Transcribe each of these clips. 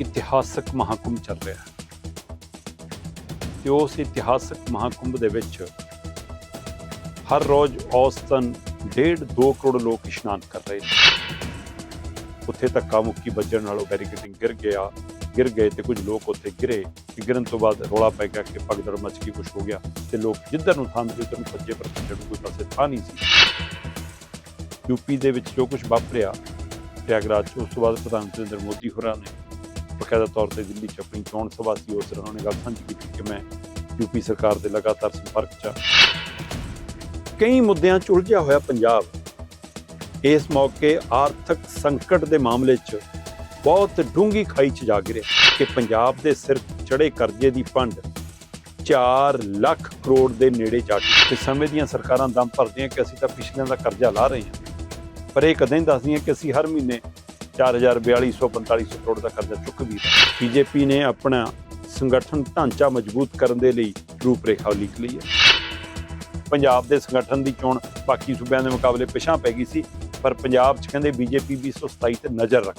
ਇਤਿਹਾਸਕ ਮਹਾਕੁੰਭ ਚੱਲ ਰਿਹਾ ਹੈ। ਤੇ ਉਸ ਇਤਿਹਾਸਕ ਮਹਾਕੁੰਭ ਦੇ ਵਿੱਚ ਹਰ ਰੋਜ਼ ਔਸਤਨ 1.5 ਕਰੋੜ ਲੋਕ ਇਸ਼ਨਾਨ ਕਰ ਰਹੇ ਨੇ। ਉੱਥੇ ਧੱਕਾ ਮੁੱਕੀ ਵੱਜਣ ਨਾਲੋਂ ਬੈਰੀਕੇਡਿੰਗ ਗਿਰ ਗਿਆ, ਗਿਰ ਗਏ ਤੇ ਕੁਝ ਲੋਕ ਉੱਥੇ ਗਿਰੇ ਤੇ ਗਿਰਨ ਤੋਂ ਬਾਅਦ ਰੌਲਾ ਪੈ ਗਿਆ ਕਿ ਪਗਦੜ ਮਚ ਗਈ ਕੁਝ ਹੋ ਗਿਆ ਤੇ ਲੋਕ ਜਿੱਧਰ ਨੂੰ ਥਾਂ ਦੇ ਉੱਧਰ ਨੂੰ ਭੱਜੇ, ਪਰ ਭੱਜਣ ਕੋਈ ਪਾਸੇ ਥਾਂ ਨਹੀਂ ਸੀ। ਯੂਪੀ ਦੇ ਵਿੱਚ ਜੋ ਕੁਝ ਵਾਪਰਿਆ, ਪ੍ਰਯਾਗਰਾਜ 'ਚ ਉਸ ਤੋਂ ਬਾਅਦ ਪ੍ਰਧਾਨ ਮੰਤਰੀ ਨਰਿੰਦਰ ਮੋਦੀ ਹੋਰਾਂ ਨੇ ਬਕਾਇਦਾ ਤੌਰ ਤੇ ਦਿੱਲੀ 'ਚ ਆਪਣੀ ਚੋਣ ਸਭਾ ਸੀ, ਉਸ ਦੌਰਾਨ ਉਹਨੇ ਗੱਲ ਸਾਂਝੀ ਕੀਤੀ ਕਿ ਮੈਂ ਯੂਪੀ ਸਰਕਾਰ ਦੇ ਲਗਾਤਾਰ ਸੰਪਰਕ 'ਚ ਹਾਂ। ਕਈ ਮੁੱਦਿਆਂ 'ਚ ਉਲਝਿਆ ਹੋਇਆ ਪੰਜਾਬ। ਇਸ ਮੌਕੇ ਆਰਥਿਕ ਸੰਕਟ ਦੇ ਮਾਮਲੇ 'ਚ ਬਹੁਤ ਡੂੰਗੀ ਖਾਈ 'ਚ ਜਾ ਗਿਰੇ ਕਿ ਪੰਜਾਬ ਦੇ ਸਿਰ ਚੜੇ ਕਰਜ਼ੇ ਦੀ ਫੰਡ 4 ਲੱਖ ਕਰੋੜ ਦੇ ਨੇੜੇ ਜਾ ਕੇ ਤੇ ਸਮੇਂ ਦੀਆਂ ਸਰਕਾਰਾਂ ਦਮ ਭਰਦੀਆਂ ਕਿ ਅਸੀਂ ਤਾਂ ਪਿਛਲਿਆਂ ਦਾ ਕਰਜ਼ਾ ਲਾ ਰਹੇ ਹਾਂ। ਪਰ ਇਹ ਕਦੇ ਨਹੀਂ ਦੱਸਦੀਆਂ ਕਿ ਅਸੀਂ ਹਰ ਮਹੀਨੇ 4400 4500 ਕਰੋੜ ਦਾ ਕਰਜ਼ਾ ਚੁੱਕ ਵੀ ਰਹੇ ਬੀਜੇਪੀ ਨੇ ਆਪਣਾ ਸੰਗਠਨ ਢਾਂਚਾ ਮਜ਼ਬੂਤ ਕਰਨ ਦੇ ਲਈ ਰੂਪਰੇਖਾ ਲਿਖ ਲਈ ਹੈ। ਪੰਜਾਬ ਦੇ ਸੰਗਠਨ ਦੀ ਚੋਣ ਬਾਕੀ ਸੂਬਿਆਂ ਦੇ ਮੁਕਾਬਲੇ ਪਿਛਾਂ ਪੈ ਗਈ ਸੀ, ਪਰ ਪੰਜਾਬ 'ਚ ਕਹਿੰਦੇ ਬੀਜੇਪੀ 227 ਤੇ ਨਜ਼ਰ ਰੱਖ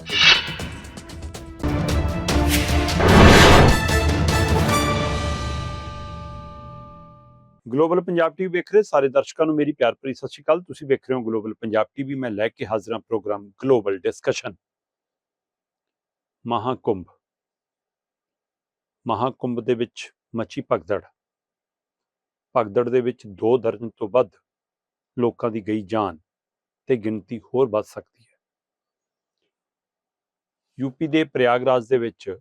ਗਲੋਬਲ ਪੰਜਾਬ ਟੀਵੀ ਵੇਖ ਰਹੇ ਸਾਰੇ ਦਰਸ਼ਕਾਂ ਨੂੰ ਮੇਰੀ ਪਿਆਰ ਭਰੀ ਸਤਿ ਸ਼੍ਰੀ ਅਕਾਲ। ਤੁਸੀਂ ਵੇਖ ਰਹੇ ਹੋ ਗਲੋਬਲ ਪੰਜਾਬ ਟੀਵੀ। ਮੈਂ ਲੈ ਕੇ ਹਾਜ਼ਰਾਂ programme global discussion. Mahakumbh. Mahakumbh ਦੇ ਵਿੱਚ ਮੱਛੀ ਭਗਦੜ। ਭਗਦੜ ਦੇ ਵਿੱਚ ਦੋ ਦਰਜਨ ਤੋਂ ਵੱਧ ਲੋਕਾਂ ਦੀ ਗਈ ਜਾਨ ਤੇ ਗਿਣਤੀ ਹੋਰ ਵੱਧ ਸਕਦੀ ਹੈ। ਯੂਪੀ ਦੇ ਪ੍ਰਯਾਗਰਾਜ ਦੇ ਵਿੱਚ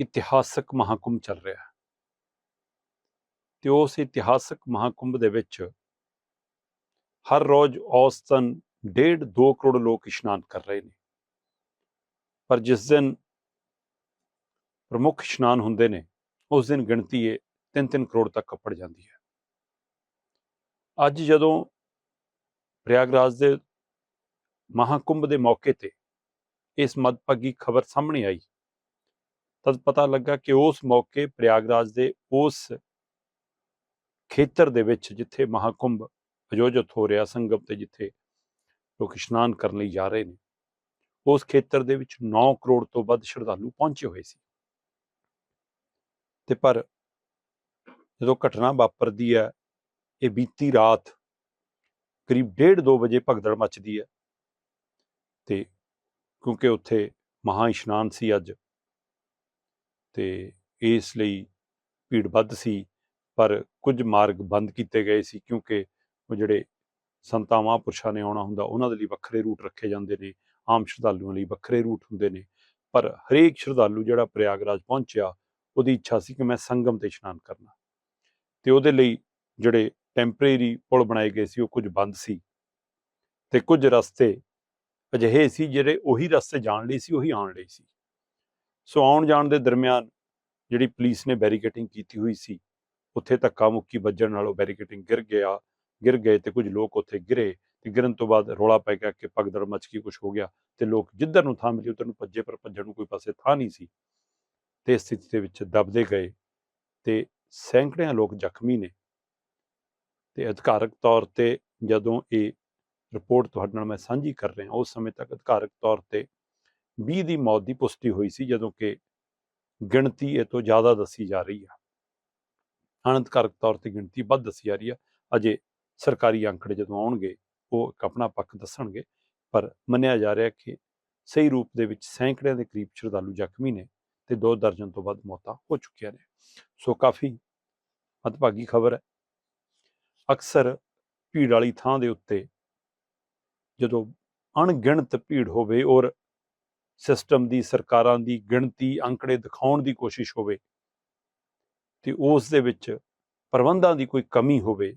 ਇਤਿਹਾਸਕ ਮਹਾਕੁੰਭ ਚੱਲ ਰਿਹਾ ਹੈ। ਤੇ ਉਸ ਇਤਿਹਾਸਕ ਮਹਾਕੁੰਭ ਦੇ ਵਿੱਚ ਹਰ ਰੋਜ਼ ਔਸਤਨ 1.5 2 ਕਰੋੜ ਲੋਕ ਇਸ਼ਨਾਨ ਕਰ ਰਹੇ ਨੇ। ਪਰ ਜਿਸ ਦਿਨ ਪ੍ਰਮੁੱਖ ਇਸ਼ਨਾਨ ਹੁੰਦੇ ਨੇ, ਉਸ ਦਿਨ ਗਿਣਤੀ ਇਹ 3-3 ਕਰੋੜ ਤੱਕ ਕੱਪੜ ਜਾਂਦੀ ਹੈ। ਅੱਜ ਜਦੋਂ ਪ੍ਰਯਾਗਰਾਜ ਦੇ ਮਹਾਕੁੰਭ ਦੇ ਮੌਕੇ ਤੇ ਇਸ ਮਦਭਾਗੀ ਖਬਰ ਸਾਹਮਣੇ ਆਈ, ਤਦ ਪਤਾ ਲੱਗਾ ਕਿ ਉਸ ਮੌਕੇ ਪ੍ਰਯਾਗਰਾਜ ਦੇ ਉਸ ਖੇਤਰ ਦੇ ਵਿੱਚ ਜਿੱਥੇ ਮਹਾਕੁੰਭ ਆਯੋਜਿਤ ਹੋ ਰਿਹਾ ਸੰਗਮ ਤੇ ਜਿੱਥੇ ਲੋਕ ਇਸ਼ਨਾਨ ਕਰਨ ਲਈ ਜਾ ਰਹੇ ਨੇ ਉਸ ਖੇਤਰ ਦੇ ਵਿੱਚ 9 ਕਰੋੜ ਤੋਂ ਵੱਧ ਸ਼ਰਧਾਲੂ ਪਹੁੰਚੇ ਹੋਏ ਸੀ। ਤੇ ਪਰ ਜਦੋਂ ਘਟਨਾ ਵਾਪਰਦੀ ਹੈ, ਇਹ ਬੀਤੀ ਰਾਤ ਕਰੀਬ 1:30 2 ਵਜੇ ਭਗਦੜ ਮੱਚਦੀ ਹੈ। ਤੇ ਕਿਉਂਕਿ ਉੱਥੇ ਮਹਾ ਇਸ਼ਨਾਨ ਸੀ ਅੱਜ, ਤੇ ਇਸ ਲਈ ਭੀੜ ਵੱਧ ਸੀ, ਪਰ ਕੁਝ ਮਾਰਗ ਬੰਦ ਕੀਤੇ ਗਏ ਸੀ ਕਿਉਂਕਿ ਉਹ ਜਿਹੜੇ ਸੰਤਾਂ, ਮਹਾਂਪੁਰਸ਼ਾਂ ਨੇ ਆਉਣਾ ਹੁੰਦਾ, ਉਹਨਾਂ ਦੇ ਲਈ ਵੱਖਰੇ ਰੂਟ ਰੱਖੇ ਜਾਂਦੇ ਨੇ। ਆਮ ਸ਼ਰਧਾਲੂਆਂ ਲਈ ਵੱਖਰੇ ਰੂਟ ਹੁੰਦੇ ਨੇ। ਪਰ ਹਰੇਕ ਸ਼ਰਧਾਲੂ ਜਿਹੜਾ ਪ੍ਰਯਾਗਰਾਜ ਪਹੁੰਚਿਆ, ਉਹਦੀ ਇੱਛਾ ਸੀ ਕਿ ਮੈਂ ਸੰਗਮ ਤੇ ਇਸ਼ਨਾਨ ਕਰਨਾ। ਤੇ ਉਹਦੇ ਲਈ ਜਿਹੜੇ ਟੈਂਪਰੇਰੀ ਪੁਲ ਬਣਾਏ ਗਏ ਸੀ, ਉਹ ਕੁਝ ਬੰਦ ਸੀ। ਤੇ ਕੁਝ ਰਸਤੇ ਅਜਿਹੇ ਸੀ ਜਿਹੜੇ ਉਹੀ ਰਸਤੇ ਜਾਣ ਲਈ ਸੀ, ਉਹੀ ਆਉਣ ਲਈ ਸੀ। ਸੋ ਆਉਣ ਜਾਣ ਦੇ ਦਰਮਿਆਨ ਜਿਹੜੀ ਪੁਲਿਸ ਨੇ ਬੈਰੀਕੇਟਿੰਗ ਕੀਤੀ ਹੋਈ ਸੀ, ਉੱਥੇ ਧੱਕਾ ਮੁੱਕੀ ਵੱਜਣ ਨਾਲੋਂ ਬੈਰੀਕੇਟਿੰਗ ਗਿਰ ਗਿਆ। ਗਿਰ ਗਏ ਤੇ ਕੁਝ ਲੋਕ ਉੱਥੇ ਗਿਰੇ। ਤੇ ਗਿਰਨ ਤੋਂ ਬਾਅਦ ਰੌਲਾ ਪੈ ਗਿਆ ਕਿ ਪਗਦੜ ਮਚ ਗਈ ਕੁਝ ਹੋ ਗਿਆ ਤੇ ਲੋਕ ਜਿੱਧਰ ਨੂੰ ਥਾਂ ਮਿਲੀ, ਉੱਧਰ ਨੂੰ ਭੱਜੇ, ਪਰ ਭੱਜਣ ਨੂੰ ਕੋਈ ਪਾਸੇ ਥਾਂ ਨਹੀਂ ਸੀ। ਤੇ ਇਸ ਸਥਿਤੀ ਦੇ ਵਿੱਚ ਦਬਦੇ ਗਏ ਤੇ ਸੈਂਕੜਿਆਂ ਲੋਕ ਜ਼ਖਮੀ ਨੇ। ਤੇ ਅਧਿਕਾਰਕ ਤੌਰ ਤੇ ਜਦੋਂ ਇਹ ਰਿਪੋਰਟ ਤੁਹਾਡੇ ਨਾਲ ਮੈਂ ਸਾਂਝੀ ਕਰ ਰਿਹਾ, ਉਸ ਸਮੇਂ ਤੱਕ ਅਧਿਕਾਰਕ ਤੌਰ ਤੇ 20 ਦੀ ਮੌਤ ਦੀ ਪੁਸ਼ਟੀ ਹੋਈ ਸੀ, ਜਦੋਂ ਕਿ ਗਿਣਤੀ ਇਹ ਤੋਂ ਜ਼ਿਆਦਾ ਦੱਸੀ ਜਾ ਰਹੀ ਆ। ਅਨੰਤਕਾਰਕ ਤੌਰ ਤੇ ਗਿਣਤੀ ਵੱਧ ਦੱਸੀ ਜਾ ਰਹੀ ਆ। ਅਜੇ ਸਰਕਾਰੀ ਅੰਕੜੇ ਜਦੋਂ ਆਉਣਗੇ ਉਹ ਆਪਣਾ ਪੱਖ ਦੱਸਣਗੇ, ਪਰ ਮੰਨਿਆ ਜਾ ਰਿਹਾ ਕਿ ਸਹੀ ਰੂਪ ਦੇ ਵਿੱਚ ਸੈਂਕੜਿਆਂ ਦੇ ਕਰੀਬ ਸ਼ਰਧਾਲੂ ਜ਼ਖਮੀ ਨੇ ਤੇ ਦੋ ਦਰਜਨ ਤੋਂ ਵੱਧ ਮੌਤਾਂ ਹੋ ਚੁੱਕੀਆਂ ਨੇ। ਸੋ ਕਾਫੀ ਮਤਭਾਗੀ ਖਬਰ ਹੈ। ਅਕਸਰ ਭੀੜ ਵਾਲੀ ਥਾਂ ਦੇ ਉੱਤੇ ਜਦੋਂ ਅਣਗਿਣਤ ਭੀੜ ਹੋਵੇ ਔਰ ਸਿਸਟਮ ਦੀ, ਸਰਕਾਰਾਂ ਦੀ ਗਿਣਤੀ, ਅੰਕੜੇ ਦਿਖਾਉਣ ਦੀ ਕੋਸ਼ਿਸ਼ ਹੋਵੇ ਤੇ ਉਸ ਦੇ ਵਿੱਚ ਪ੍ਰਬੰਧਾਂ ਦੀ ਕੋਈ ਕਮੀ ਹੋਵੇ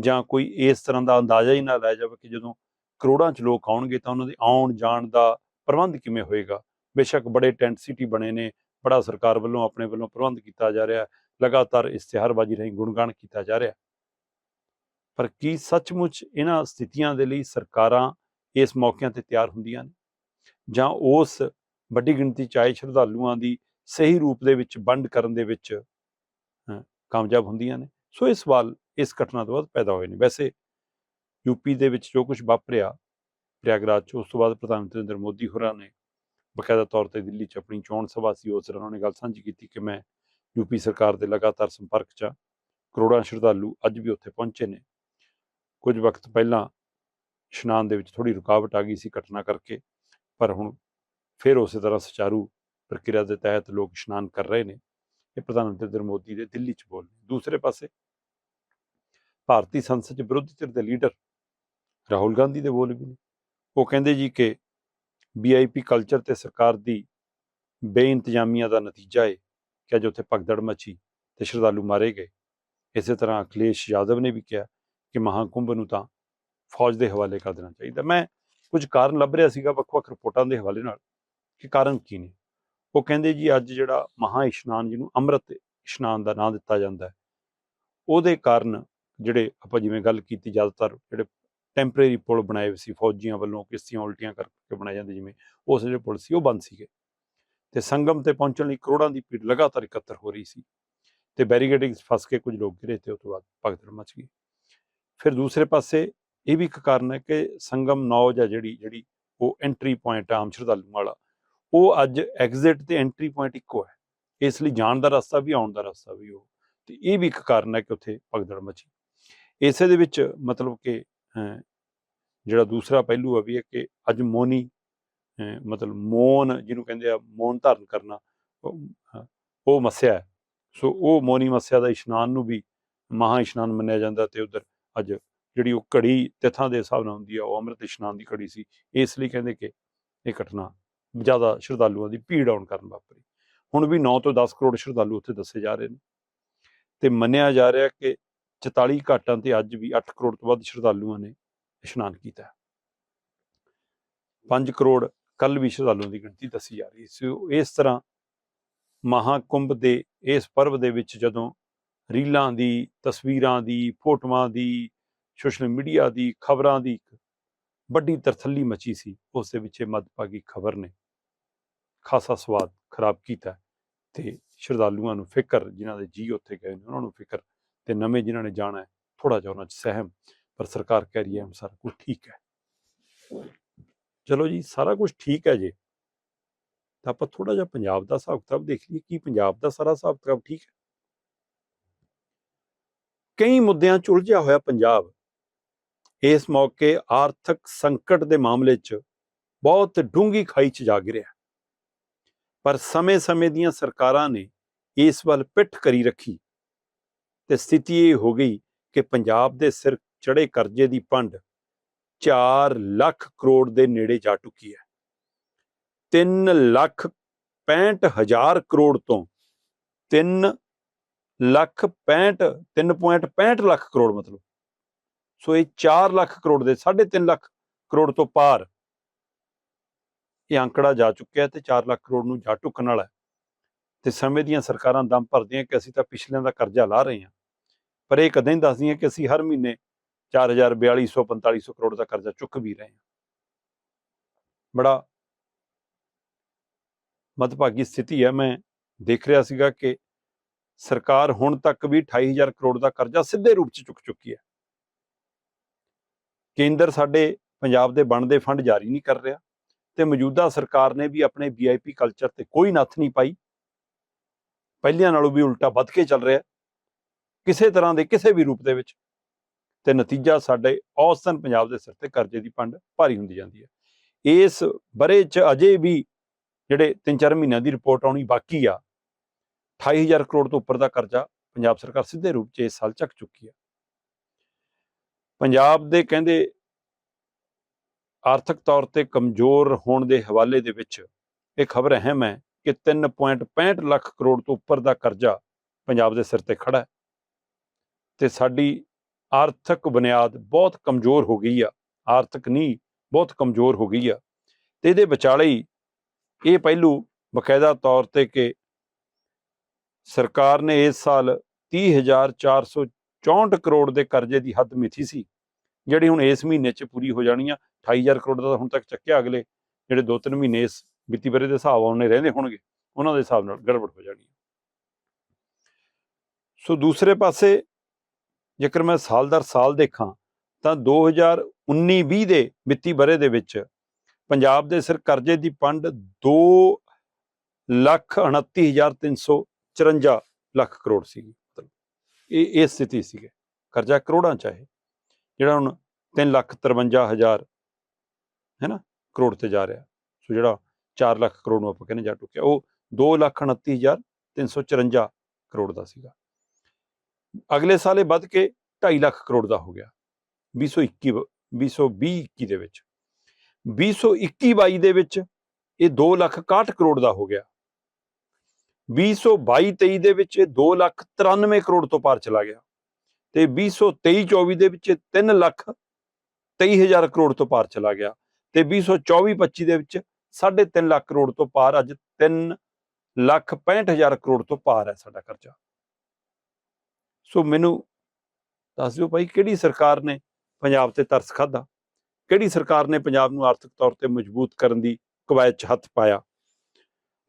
ਜਾਂ ਕੋਈ ਇਸ ਤਰ੍ਹਾਂ ਦਾ ਅੰਦਾਜ਼ਾ ਹੀ ਨਾ ਲਾਇਆ ਜਾਵੇ ਕਿ ਜਦੋਂ ਕਰੋੜਾਂ ਚ ਲੋਕ ਆਉਣਗੇ ਤਾਂ ਉਹਨਾਂ ਦੇ ਆਉਣ ਜਾਣ ਦਾ ਪ੍ਰਬੰਧ ਕਿਵੇਂ ਹੋਏਗਾ? ਬੇਸ਼ੱਕ ਬੜੇ ਟੈਂਟ ਸਿਟੀ ਬਣੇ ਨੇ, ਬੜਾ ਸਰਕਾਰ ਵੱਲੋਂ ਆਪਣੇ ਵੱਲੋਂ ਪ੍ਰਬੰਧ ਕੀਤਾ ਜਾ ਰਿਹਾ, ਲਗਾਤਾਰ ਇਸ਼ਤਿਹਾਰਬਾਜ਼ੀ ਰਾਹੀਂ ਗੁਣਗਾਨ ਕੀਤਾ ਜਾ ਰਿਹਾ। ਪਰ ਕੀ ਸੱਚਮੁੱਚ ਇਹਨਾਂ ਸਥਿਤੀਆਂ ਦੇ ਲਈ ਸਰਕਾਰਾਂ ਇਸ ਮੌਕਿਆਂ ਤੇ ਤਿਆਰ ਹੁੰਦੀਆਂ ਨੇ? ਜਾਂ ਉਸ ਵੱਡੀ ਗਿਣਤੀ ਚ ਆਏ ਸ਼ਰਧਾਲੂਆਂ ਦੀ ਸਹੀ ਰੂਪ ਦੇ ਵਿੱਚ ਵੰਡ ਕਰਨ ਦੇ ਵਿੱਚ ਕਾਮਯਾਬ ਹੁੰਦੀਆਂ ਨੇ? ਸੋ ਇਹ ਸਵਾਲ ਇਸ ਘਟਨਾ ਤੋਂ ਬਾਅਦ ਪੈਦਾ ਹੋਏ ਨੇ। ਵੈਸੇ ਯੂਪੀ ਦੇ ਵਿੱਚ ਜੋ ਕੁਝ ਵਾਪਰਿਆ, ਪ੍ਰਯਾਗਰਾਜ ਚ, ਉਸ ਤੋਂ ਬਾਅਦ ਪ੍ਰਧਾਨ ਮੰਤਰੀ ਨਰਿੰਦਰ ਮੋਦੀ ਹੋਰਾਂ ਨੇ ਬਕਾਇਦਾ ਤੌਰ ਤੇ ਦਿੱਲੀ 'ਚ ਆਪਣੀ ਚੋਣ ਸਭਾ ਸੀ, ਉਸ ਦੌਰਾਨ ਉਹਨਾਂ ਨੇ ਗੱਲ ਸਾਂਝੀ ਕੀਤੀ ਕਿ ਮੈਂ ਯੂਪੀ ਸਰਕਾਰ ਦੇ ਲਗਾਤਾਰ ਸੰਪਰਕ 'ਚ ਹਾਂ। ਕਰੋੜਾਂ ਸ਼ਰਧਾਲੂ ਅੱਜ ਵੀ ਉੱਥੇ ਪਹੁੰਚੇ ਨੇ। ਕੁਝ ਵਕਤ ਪਹਿਲਾਂ ਇਸ਼ਨਾਨ ਦੇ ਵਿੱਚ ਥੋੜੀ ਰੁਕਾਵਟ ਆ ਗਈ ਸੀ ਘਟਨਾ ਕਰਕੇ, ਪਰ ਹੁਣ ਫਿਰ ਉਸੇ ਤਰ੍ਹਾਂ ਸੁਚਾਰੂ ਪ੍ਰਕਿਰਿਆ ਦੇ ਤਹਿਤ ਲੋਕ ਇਸ਼ਨਾਨ ਕਰ ਰਹੇ ਨੇ। ਇਹ ਪ੍ਰਧਾਨ ਮੰਤਰੀ ਨਰਿੰਦਰ ਮੋਦੀ ਦੇ ਦਿੱਲੀ 'ਚ ਬੋਲ ਨੇ। ਦੂਸਰੇ ਪਾਸੇ ਭਾਰਤੀ ਸੰਸਦ 'ਚ ਵਿਰੋਧੀ ਧਿਰ ਦੇ ਲੀਡਰ ਰਾਹੁਲ ਗਾਂਧੀ ਦੇ ਬੋਲ ਵੀ ਨੇ। ਉਹ ਕਹਿੰਦੇ ਜੀ ਕਿ ਵੀਆਈਪੀ ਕਲਚਰ ਤੇ ਸਰਕਾਰ ਦੀ ਬੇਇੰਤਜ਼ਾਮੀਆਂ ਦਾ ਨਤੀਜਾ ਹੈ ਕਿ ਅੱਜ ਉੱਥੇ ਭਗਦੜ ਮਚੀ ਤੇ ਸ਼ਰਧਾਲੂ ਮਾਰੇ ਗਏ। ਇਸੇ ਤਰ੍ਹਾਂ ਅਖਿਲੇਸ਼ ਯਾਦਵ ਨੇ ਵੀ ਕਿਹਾ ਕਿ ਮਹਾਕੁੰਭ ਨੂੰ ਤਾਂ ਫੌਜ ਦੇ ਹਵਾਲੇ ਕਰ ਦੇਣਾ ਚਾਹੀਦਾ। ਮੈਂ ਕੁਝ ਕਾਰਨ ਲੱਭ ਰਿਹਾ ਸੀਗਾ ਵੱਖ-ਵੱਖ ਰਿਪੋਰਟਾਂ ਦੇ ਹਵਾਲੇ ਨਾਲ ਕਿ ਕਾਰਨ ਕੀ ਨੇ। ਉਹ ਕਹਿੰਦੇ ਜੀ ਅੱਜ ਜਿਹੜਾ ਮਹਾ ਇਸ਼ਨਾਨ ਜਿਹਨੂੰ ਅੰਮ੍ਰਿਤ ਇਸ਼ਨਾਨ ਦਾ ਨਾਂ ਦਿੱਤਾ ਜਾਂਦਾ ਹੈ, ਉਹਦੇ ਕਾਰਨ ਜਿਹੜੇ ਆਪਾਂ ਜਿਵੇਂ ਗੱਲ ਕੀਤੀ ਜ਼ਿਆਦਾਤਰ, ਜਿਹੜੇ ਟੈਂਪਰੇਰੀ ਪੁਲ ਬਣਾਏ ਹੋਏ ਸੀ, ਫੌਜੀਆਂ ਵੱਲੋਂ ਕਿਸ਼ਤੀਆਂ ਉਲਟੀਆਂ ਕਰਕੇ ਬਣਾਏ ਜਾਂਦੇ, ਜਿਵੇਂ ਉਸ ਜਿਹੜੇ ਪੁਲ ਸੀ, ਉਹ ਬੰਦ ਸੀਗੇ। ਤੇ ਸੰਗਮ ਤੇ ਪਹੁੰਚਣ ਲਈ ਕਰੋੜਾਂ ਦੀ ਭੀੜ ਲਗਾਤਾਰ ਇਕੱਤਰ ਹੋ ਰਹੀ ਸੀ ਤੇ ਬੈਰੀਗੇਡਿੰਗ ਫਸ ਕੇ ਕੁਝ ਲੋਕ ਗਿਰੇ ਤੇ ਉਸ ਤੋਂ ਬਾਅਦ ਭਗਦੜ ਮਚ ਗਈ ਫਿਰ ਦੂਸਰੇ ਪਾਸੇ ਇਹ ਵੀ ਇੱਕ ਕਾਰਨ ਹੈ ਕਿ ਸੰਗਮ ਨੌਜ ਹੈ ਜਿਹੜੀ ਜਿਹੜੀ ਉਹ ਐਂਟਰੀ ਪੁਆਇੰਟ ਆਮ ਸ਼ਰਧਾਲੂ ਵਾਲਾ, ਉਹ ਅੱਜ ਐਗਜ਼ਿਟ ਤੇ ਐਂਟਰੀ ਪੁਆਇੰਟ ਇੱਕੋ ਹੈ। ਇਸ ਲਈ ਜਾਣ ਦਾ ਰਸਤਾ ਵੀ, ਆਉਣ ਦਾ ਰਸਤਾ ਵੀ ਉਹ। ਤੇ ਇਹ ਵੀ ਇੱਕ ਕਾਰਨ ਹੈ ਕਿ ਉੱਥੇ ਭਗਦੜ ਮਚੀ ਇਸੇ ਦੇ ਵਿੱਚ ਮਤਲਬ ਕਿ ਜਿਹੜਾ ਦੂਸਰਾ ਪਹਿਲੂ ਹੈ ਵੀ ਹੈ ਕਿ ਅੱਜ ਮੋਨੀ ਮਤਲਬ ਮੌਨ ਜਿਹਨੂੰ ਕਹਿੰਦੇ ਆ ਮੌਨ ਧਾਰਨ ਕਰਨਾ ਉਹ, ਅਹ, ਮੱਸਿਆ ਹੈ। ਸੋ ਉਹ ਮੋਨੀ ਮੱਸਿਆ ਦਾ ਇਸ਼ਨਾਨ ਨੂੰ ਵੀ ਮਹਾ ਇਸ਼ਨਾਨ ਮੰਨਿਆ ਜਾਂਦਾ ਤੇ ਉਧਰ ਅੱਜ ਜਿਹੜੀ ਉਹ ਘੜੀ ਤਿਥਾਂ ਦੇ ਹਿਸਾਬ ਨਾਲ ਹੁੰਦੀ ਆ ਉਹ ਅੰਮ੍ਰਿਤ ਇਸ਼ਨਾਨ ਦੀ ਘੜੀ ਸੀ ਇਸ ਲਈ ਕਹਿੰਦੇ ਕਿ ਇਹ ਘਟਨਾ ਜ਼ਿਆਦਾ ਸ਼ਰਧਾਲੂਆਂ ਦੀ ਭੀੜ ਆਉਣ ਕਾਰਨ ਵਾਪਰੀ। ਹੁਣ ਵੀ 9 ਤੋਂ 10 ਕਰੋੜ ਸ਼ਰਧਾਲੂ ਉੱਥੇ ਦੱਸੇ ਜਾ ਰਹੇ ਨੇ। ਤੇ ਮੰਨਿਆ ਜਾ ਰਿਹਾ ਕਿ 44 ਘਾਟਾਂ ਤੇ ਅੱਜ ਵੀ 8 ਕਰੋੜ ਤੋਂ ਵੱਧ ਸ਼ਰਧਾਲੂਆਂ ਨੇ ਇਸ਼ਨਾਨ ਕੀਤਾ 5 ਕਰੋੜ ਕੱਲ ਵੀ ਸ਼ਰਧਾਲੂਆਂ ਦੀ ਗਿਣਤੀ ਦੱਸੀ ਜਾ ਰਹੀ ਸੀ ਸੋ ਇਸ ਤਰ੍ਹਾਂ ਮਹਾਕੁੰਭ ਦੇ, ਇਸ ਪਰਵ ਦੇ ਵਿੱਚ ਜਦੋਂ ਰੀਲਾਂ ਦੀ, ਤਸਵੀਰਾਂ ਦੀ, ਫੋਟੋਆਂ ਦੀ, ਸੋਸ਼ਲ ਮੀਡੀਆ ਦੀ, ਖਬਰਾਂ ਦੀ ਇੱਕ ਵੱਡੀ ਤਰਥੱਲੀ ਮਚੀ ਸੀ, ਉਸ ਦੇ ਵਿੱਚ ਇਹ ਮੱਦਭਾਗੀ ਖਬਰ ਨੇ ਖਾਸਾ ਸਵਾਦ ਖਰਾਬ ਕੀਤਾ ਤੇ ਸ਼ਰਧਾਲੂਆਂ ਨੂੰ ਫਿਕਰ, ਜਿਨ੍ਹਾਂ ਦੇ ਜੀ ਉੱਥੇ ਗਏ ਨੇ, ਉਹਨਾਂ ਨੂੰ ਫਿਕਰ ਤੇ ਨਵੇਂ ਜਿਨ੍ਹਾਂ ਨੇ ਜਾਣਾ ਹੈ ਥੋੜਾ ਜਿਹਾ ਉਹਨਾਂ 'ਚ ਸਹਿਮ, ਪਰ ਸਰਕਾਰ ਕਹਿ ਰਹੀ ਹੈ ਹਮ ਸਾਰਾ ਕੁਝ ਠੀਕ ਹੈ। ਚਲੋ ਜੀ, ਸਾਰਾ ਕੁਝ ਠੀਕ ਹੈ ਜੀ, ਤਾਂ ਆਪਾਂ ਥੋੜਾ ਜਿਹਾ ਪੰਜਾਬ ਦਾ ਹਿਸਾਬ ਕਿਤਾਬ ਦੇਖ ਲਈਏ, ਕੀ ਪੰਜਾਬ ਦਾ ਸਾਰਾ ਹਿਸਾਬ ਕਿਤਾਬ ਠੀਕ ਹੈ? ਕਈ ਮੁੱਦਿਆਂ 'ਚ ਉਲਝਿਆ ਹੋਇਆ ਪੰਜਾਬ, ਇਸ ਮੌਕੇ ਆਰਥਿਕ ਸੰਕਟ ਦੇ ਮਾਮਲੇ 'ਚ ਬਹੁਤ ਡੂੰਗੀ ਖਾਈ 'ਚ ਜਾ ਗਿਰਿਆ ਪਰ ਸਮੇਂ-ਸਮੇਂ ਦੀਆਂ ਸਰਕਾਰਾਂ ਨੇ ਇਸ ਵੱਲ ਪਿੱਠ ਕਰੀ ਰੱਖੀ। ਤੇ ਸਥਿਤੀ ਇਹ ਹੋ ਗਈ ਕਿ ਪੰਜਾਬ ਦੇ ਸਿਰ ਚੜੇ ਕਰਜ਼ੇ ਦੀ ਪੰਡ 4 ਲੱਖ ਕਰੋੜ ਦੇ ਨੇੜੇ ਜਾ ਟੁੱਕੀ ਹੈ। 3 ਲੱਖ 65 ਹਜ਼ਾਰ ਕਰੋੜ ਤੋਂ 3 ਲੱਖ 65 3.65 ਲੱਖ ਕਰੋੜ ਮਤਲਬ। ਸੋ ਇਹ 4 ਲੱਖ ਕਰੋੜ ਦੇ 3.5 ਲੱਖ ਕਰੋੜ ਤੋਂ ਪਾਰ ਇਹ ਅੰਕੜਾ ਜਾ ਚੁੱਕਿਆ ਤੇ 4 ਲੱਖ ਕਰੋੜ ਨੂੰ ਜਾ ਟੁੱਕਣ ਵਾਲਾ ਤੇ ਸਮੇਂ ਦੀਆਂ ਸਰਕਾਰਾਂ ਦਮ ਭਰਦੀਆਂ ਕਿ ਅਸੀਂ ਤਾਂ ਪਿਛਲਿਆਂ ਦਾ ਕਰਜ਼ਾ ਲਾ ਰਹੇ ਹਾਂ। ਪਰ ਇਹ ਕਦੇ ਨਹੀਂ ਦੱਸਦੀਆਂ ਕਿ ਅਸੀਂ ਹਰ ਮਹੀਨੇ 4000 4200 4500 ਕਰੋੜ ਦਾ ਕਰਜ਼ਾ ਚੁੱਕ ਵੀ ਰਹੇ ਹਾਂ। ਬੜਾ ਮਤਭਾਗੀ ਸਥਿਤੀ ਹੈ। ਮੈਂ ਦੇਖ ਰਿਹਾ ਸੀਗਾ ਕਿ ਸਰਕਾਰ ਹੁਣ ਤੱਕ ਵੀ 28000 ਕਰੋੜ ਦਾ ਕਰਜ਼ਾ ਸਿੱਧੇ ਰੂਪ 'ਚ ਚੁੱਕ ਚੁੱਕੀ ਹੈ। ਕੇਂਦਰ ਸਾਡੇ ਪੰਜਾਬ ਦੇ ਬਣਦੇ ਫੰਡ ਜਾਰੀ ਨਹੀਂ ਕਰ ਰਿਹਾ ਤੇ ਮੌਜੂਦਾ ਸਰਕਾਰ ਨੇ ਵੀ ਆਪਣੇ ਵੀਆਈਪੀ ਕਲਚਰ ਤੇ ਕੋਈ ਨੱਥ ਨਹੀਂ ਪਾਈ। ਪਹਿਲਿਆਂ ਨਾਲੋਂ ਵੀ ਉਲਟਾ ਵੱਧ ਕੇ ਚੱਲ ਰਿਹਾ। ਕਿਸੇ ਤਰ੍ਹਾਂ ਦੇ ਕਿਸੇ ਵੀ ਰੂਪ ਦੇ ਵਿੱਚ। ਤੇ ਨਤੀਜਾ ਸਾਡੇ ਔਸਤਨ ਪੰਜਾਬ ਦੇ ਸਿਰ ਤੇ ਕਰਜ਼ੇ ਦੀ ਪੰਡ ਭਾਰੀ ਹੁੰਦੀ ਜਾਂਦੀ ਹੈ। ਇਸ ਬਰੇ 'ਚ ਅਜੇ ਵੀ ਜਿਹੜੇ 3-4 ਮਹੀਨਿਆਂ ਦੀ ਰਿਪੋਰਟ ਆਉਣੀ ਬਾਕੀ ਆ 28000 ਕਰੋੜ ਤੋਂ ਉੱਪਰ ਦਾ ਕਰਜ਼ਾ ਪੰਜਾਬ ਸਰਕਾਰ ਸਿੱਧੇ ਰੂਪ 'ਚ ਇਸ ਸਾਲ ਚੱਕ ਚੁੱਕੀ ਹੈ। ਪੰਜਾਬ ਦੇ ਕਹਿੰਦੇ ਆਰਥਿਕ ਤੌਰ ਤੇ ਕਮਜ਼ੋਰ ਹੋਣ ਦੇ ਹਵਾਲੇ ਦੇ ਵਿੱਚ ਇਹ ਖਬਰ ਅਹਿਮ ਹੈ ਕਿ 3.65 ਲੱਖ ਕਰੋੜ ਤੋਂ ਉੱਪਰ ਦਾ ਕਰਜ਼ਾ ਪੰਜਾਬ ਦੇ ਸਿਰ ਤੇ ਖੜਾ ਹੈ। ਤੇ ਸਾਡੀ ਆਰਥਿਕ ਬੁਨਿਆਦ ਬਹੁਤ ਕਮਜ਼ੋਰ ਹੋ ਗਈ ਆ। ਆਰਥਿਕ ਨਹੀਂ ਬਹੁਤ ਕਮਜ਼ੋਰ ਹੋ ਗਈ ਆ। ਤੇ ਇਹਦੇ ਵਿਚਾਲੇ ਹੀ ਇਹ ਪਹਿਲੂ ਬਕਾਇਦਾ ਤੌਰ ਤੇ ਕਿ ਸਰਕਾਰ ਨੇ ਇਸ ਸਾਲ 30464 ਕਰੋੜ ਦੇ ਕਰਜ਼ੇ ਦੀ ਹੱਦ ਮਿਥੀ ਸੀ, ਜਿਹੜੀ ਹੁਣ ਇਸ ਮਹੀਨੇ 'ਚ ਪੂਰੀ ਹੋ ਜਾਣੀ ਆ। 28000 ਕਰੋੜ ਦਾ ਤਾਂ ਹੁਣ ਤੱਕ ਚੱਕਿਆ ਅਗਲੇ, ਜਿਹੜੇ 2-3 ਮਹੀਨੇ ਇਸ ਵਿੱਤੀ ਬਰੇ ਦੇ ਹਿਸਾਬ ਆਉਣੇ ਰਹਿੰਦੇ ਹੋਣਗੇ, ਉਹਨਾਂ ਦੇ ਹਿਸਾਬ ਨਾਲ ਗੜਬੜ ਹੋ ਜਾਣੀ ਸੋ ਦੂਸਰੇ ਪਾਸੇ ਜੇਕਰ ਮੈਂ ਸਾਲ ਦਰ ਸਾਲ ਦੇਖਾਂ, ਤਾਂ 2019-20 ਦੇ ਵਿੱਤੀ ਬਰੇ ਦੇ ਵਿੱਚ ਪੰਜਾਬ ਦੇ ਸਿਰ ਕਰਜ਼ੇ ਦੀ ਪੰਡ 2 ਲੱਖ 29354 ਲੱਖ ਕਰੋੜ ਸੀ ਮਤਲਬ ਇਹ ਇਹ ਸਥਿਤੀ ਸੀਗੇ। ਕਰਜ਼ਾ ਕਰੋੜਾਂ ਚ ਹੈ ਜਿਹੜਾ ਹੁਣ 3 ਲੱਖ 53 ਹਜ਼ਾਰ ਹੈ ਨਾ, ਕਰੋੜ ਤੇ ਜਾ ਰਿਹਾ। ਸੋ ਜਿਹੜਾ 4 ਲੱਖ ਕਰੋੜ ਨੂੰ ਆਪਾਂ ਕਹਿੰਦੇ ਜਾ ਟੁੱਕਿਆ, ਉਹ 2 ਲੱਖ 29 ਹਜ਼ਾਰ 354 ਕਰੋੜ ਦਾ ਸੀਗਾ। ਅਗਲੇ ਸਾਲੇ ਵੱਧ ਕੇ 2.5 ਲੱਖ ਕਰੋੜ ਦਾ ਹੋ ਗਿਆ। 2021 2020 21 ਦੇ ਵਿੱਚ। 2021 22 ਦੇ ਵਿੱਚ ਇਹ 2 ਲੱਖ 61 ਕਰੋੜ ਦਾ ਹੋ ਗਿਆ। 2022 23 ਦੇ ਵਿੱਚ ਇਹ 2 ਲੱਖ 93 ਕਰੋੜ ਤੋਂ ਪਾਰ ਚਲਾ ਗਿਆ। ਤੇ 2023 24 ਦੇ ਵਿੱਚ ਇਹ 3 ਲੱਖ 23 ਹਜ਼ਾਰ ਕਰੋੜ ਤੋਂ ਪਾਰ ਚਲਾ ਗਿਆ। ਤੇ 2024 25 ਦੇ ਵਿੱਚ 3.5 ਲੱਖ ਕਰੋੜ ਤੋਂ ਪਾਰ, ਅੱਜ 3 ਲੱਖ 65 ਹਜ਼ਾਰ ਕਰੋੜ ਤੋਂ ਪਾਰ ਹੈ ਸਾਡਾ ਕਰਜ਼ਾ ਸੋ ਮੈਨੂੰ ਦੱਸ ਦਿਓ ਭਾਈ, ਕਿਹੜੀ ਸਰਕਾਰ ਨੇ ਪੰਜਾਬ ਤੇ ਤਰਸ ਖਾਦਾ ਕਿਹੜੀ ਸਰਕਾਰ ਨੇ ਪੰਜਾਬ ਨੂੰ ਆਰਥਿਕ ਤੌਰ ਤੇ ਮਜ਼ਬੂਤ ਕਰਨ ਦੀ ਕਵਾਇਦ 'ਚ ਹੱਥ ਪਾਇਆ?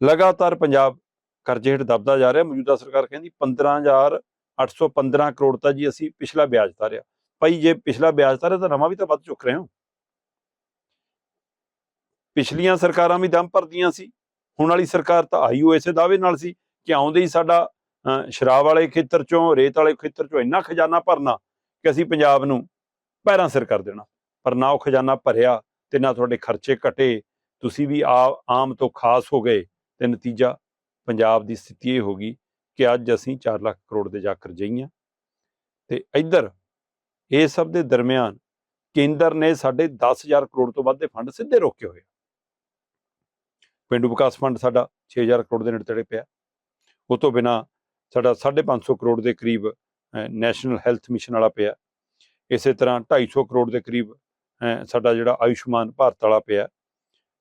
ਲਗਾਤਾਰ ਪੰਜਾਬ ਕਰਜ਼ੇ ਹੇਠ ਦਬਦਾ ਜਾ ਰਿਹਾ। ਮੌਜੂਦਾ ਸਰਕਾਰ ਕਹਿੰਦੀ 15815 ਕਰੋੜ ਤਾਂ ਜੀ ਅਸੀਂ ਪਿਛਲਾ ਵਿਆਜ ਤਾਰਿਆ। ਭਾਈ, ਜੇ ਪਿਛਲਾ ਵਿਆਜ ਤਾਰਿਆ ਤਾਂ ਨਵਾਂ ਵੀ ਤਾਂ ਵੱਧ ਚੁੱਕ ਰਹੇ ਹਾਂ। ਪਿਛਲੀਆਂ ਸਰਕਾਰਾਂ ਵੀ ਦਮ ਭਰਦੀਆਂ ਸੀ। ਹੁਣ ਵਾਲੀ ਸਰਕਾਰ ਤਾਂ ਆਈ ਹੋਏ ਇਸੇ ਦਾਅਵੇ ਨਾਲ ਸੀ ਕਿ ਆਉਂਦੇ ਹੀ ਸਾਡਾ ਸ਼ਰਾਬ ਵਾਲੇ ਖੇਤਰ ਚੋਂ, ਰੇਤ ਵਾਲੇ ਖੇਤਰ ਚੋਂ ਇੰਨਾ ਖਜ਼ਾਨਾ ਭਰਨਾ ਕਿ ਅਸੀਂ ਪੰਜਾਬ ਨੂੰ ਪੈਰਾਂ ਸਿਰ ਕਰ ਦੇਣਾ। ਪਰ ਨਾ ਉਹ ਖਜ਼ਾਨਾ ਭਰਿਆ ਤੇ ਨਾ ਤੁਹਾਡੇ ਖਰਚੇ ਘਟੇ। ਤੁਸੀਂ ਵੀ ਆ- ਆਮ ਤੋਂ ਖਾਸ ਹੋ ਗਏ ਤੇ ਨਤੀਜਾ ਪੰਜਾਬ ਦੀ ਸਥਿਤੀ ਇਹ ਹੋ ਗਈ ਕਿ ਅੱਜ ਅਸੀਂ 4 ਲੱਖ ਕਰੋੜ ਦੇ ਜਾ ਕਰ ਕਰਜਈਆਂ ਤੇ ਇੱਧਰ ਇਹ ਸਭ ਦੇ ਦਰਮਿਆਨ ਕੇਂਦਰ ਨੇ ਸਾਡੇ 10000 ਕਰੋੜ ਤੋਂ ਵੱਧ ਦੇ ਫੰਡ ਸਿੱਧੇ ਰੋਕੇ ਹੋਏ ਆ। ਪਿੰਡੂ ਵਿਕਾਸ ਫੰਡ ਸਾਡਾ 6000 ਕਰੋੜ ਦੇ ਨੇੜੇ ਤੇੜੇ ਪਿਆ। ਉਹ ਤੋਂ ਬਿਨਾ ਸਾਡਾ 550 ਕਰੋੜ ਦੇ ਕਰੀਬ ਨੈਸ਼ਨਲ ਹੈਲਥ ਮਿਸ਼ਨ ਵਾਲਾ ਪਿਆ। ਇਸੇ ਤਰ੍ਹਾਂ 250 ਕਰੋੜ ਦੇ ਕਰੀਬ ਸਾਡਾ ਜਿਹੜਾ ਆਯੁਸ਼ਮਾਨ ਭਾਰਤ ਵਾਲਾ ਪਿਆ।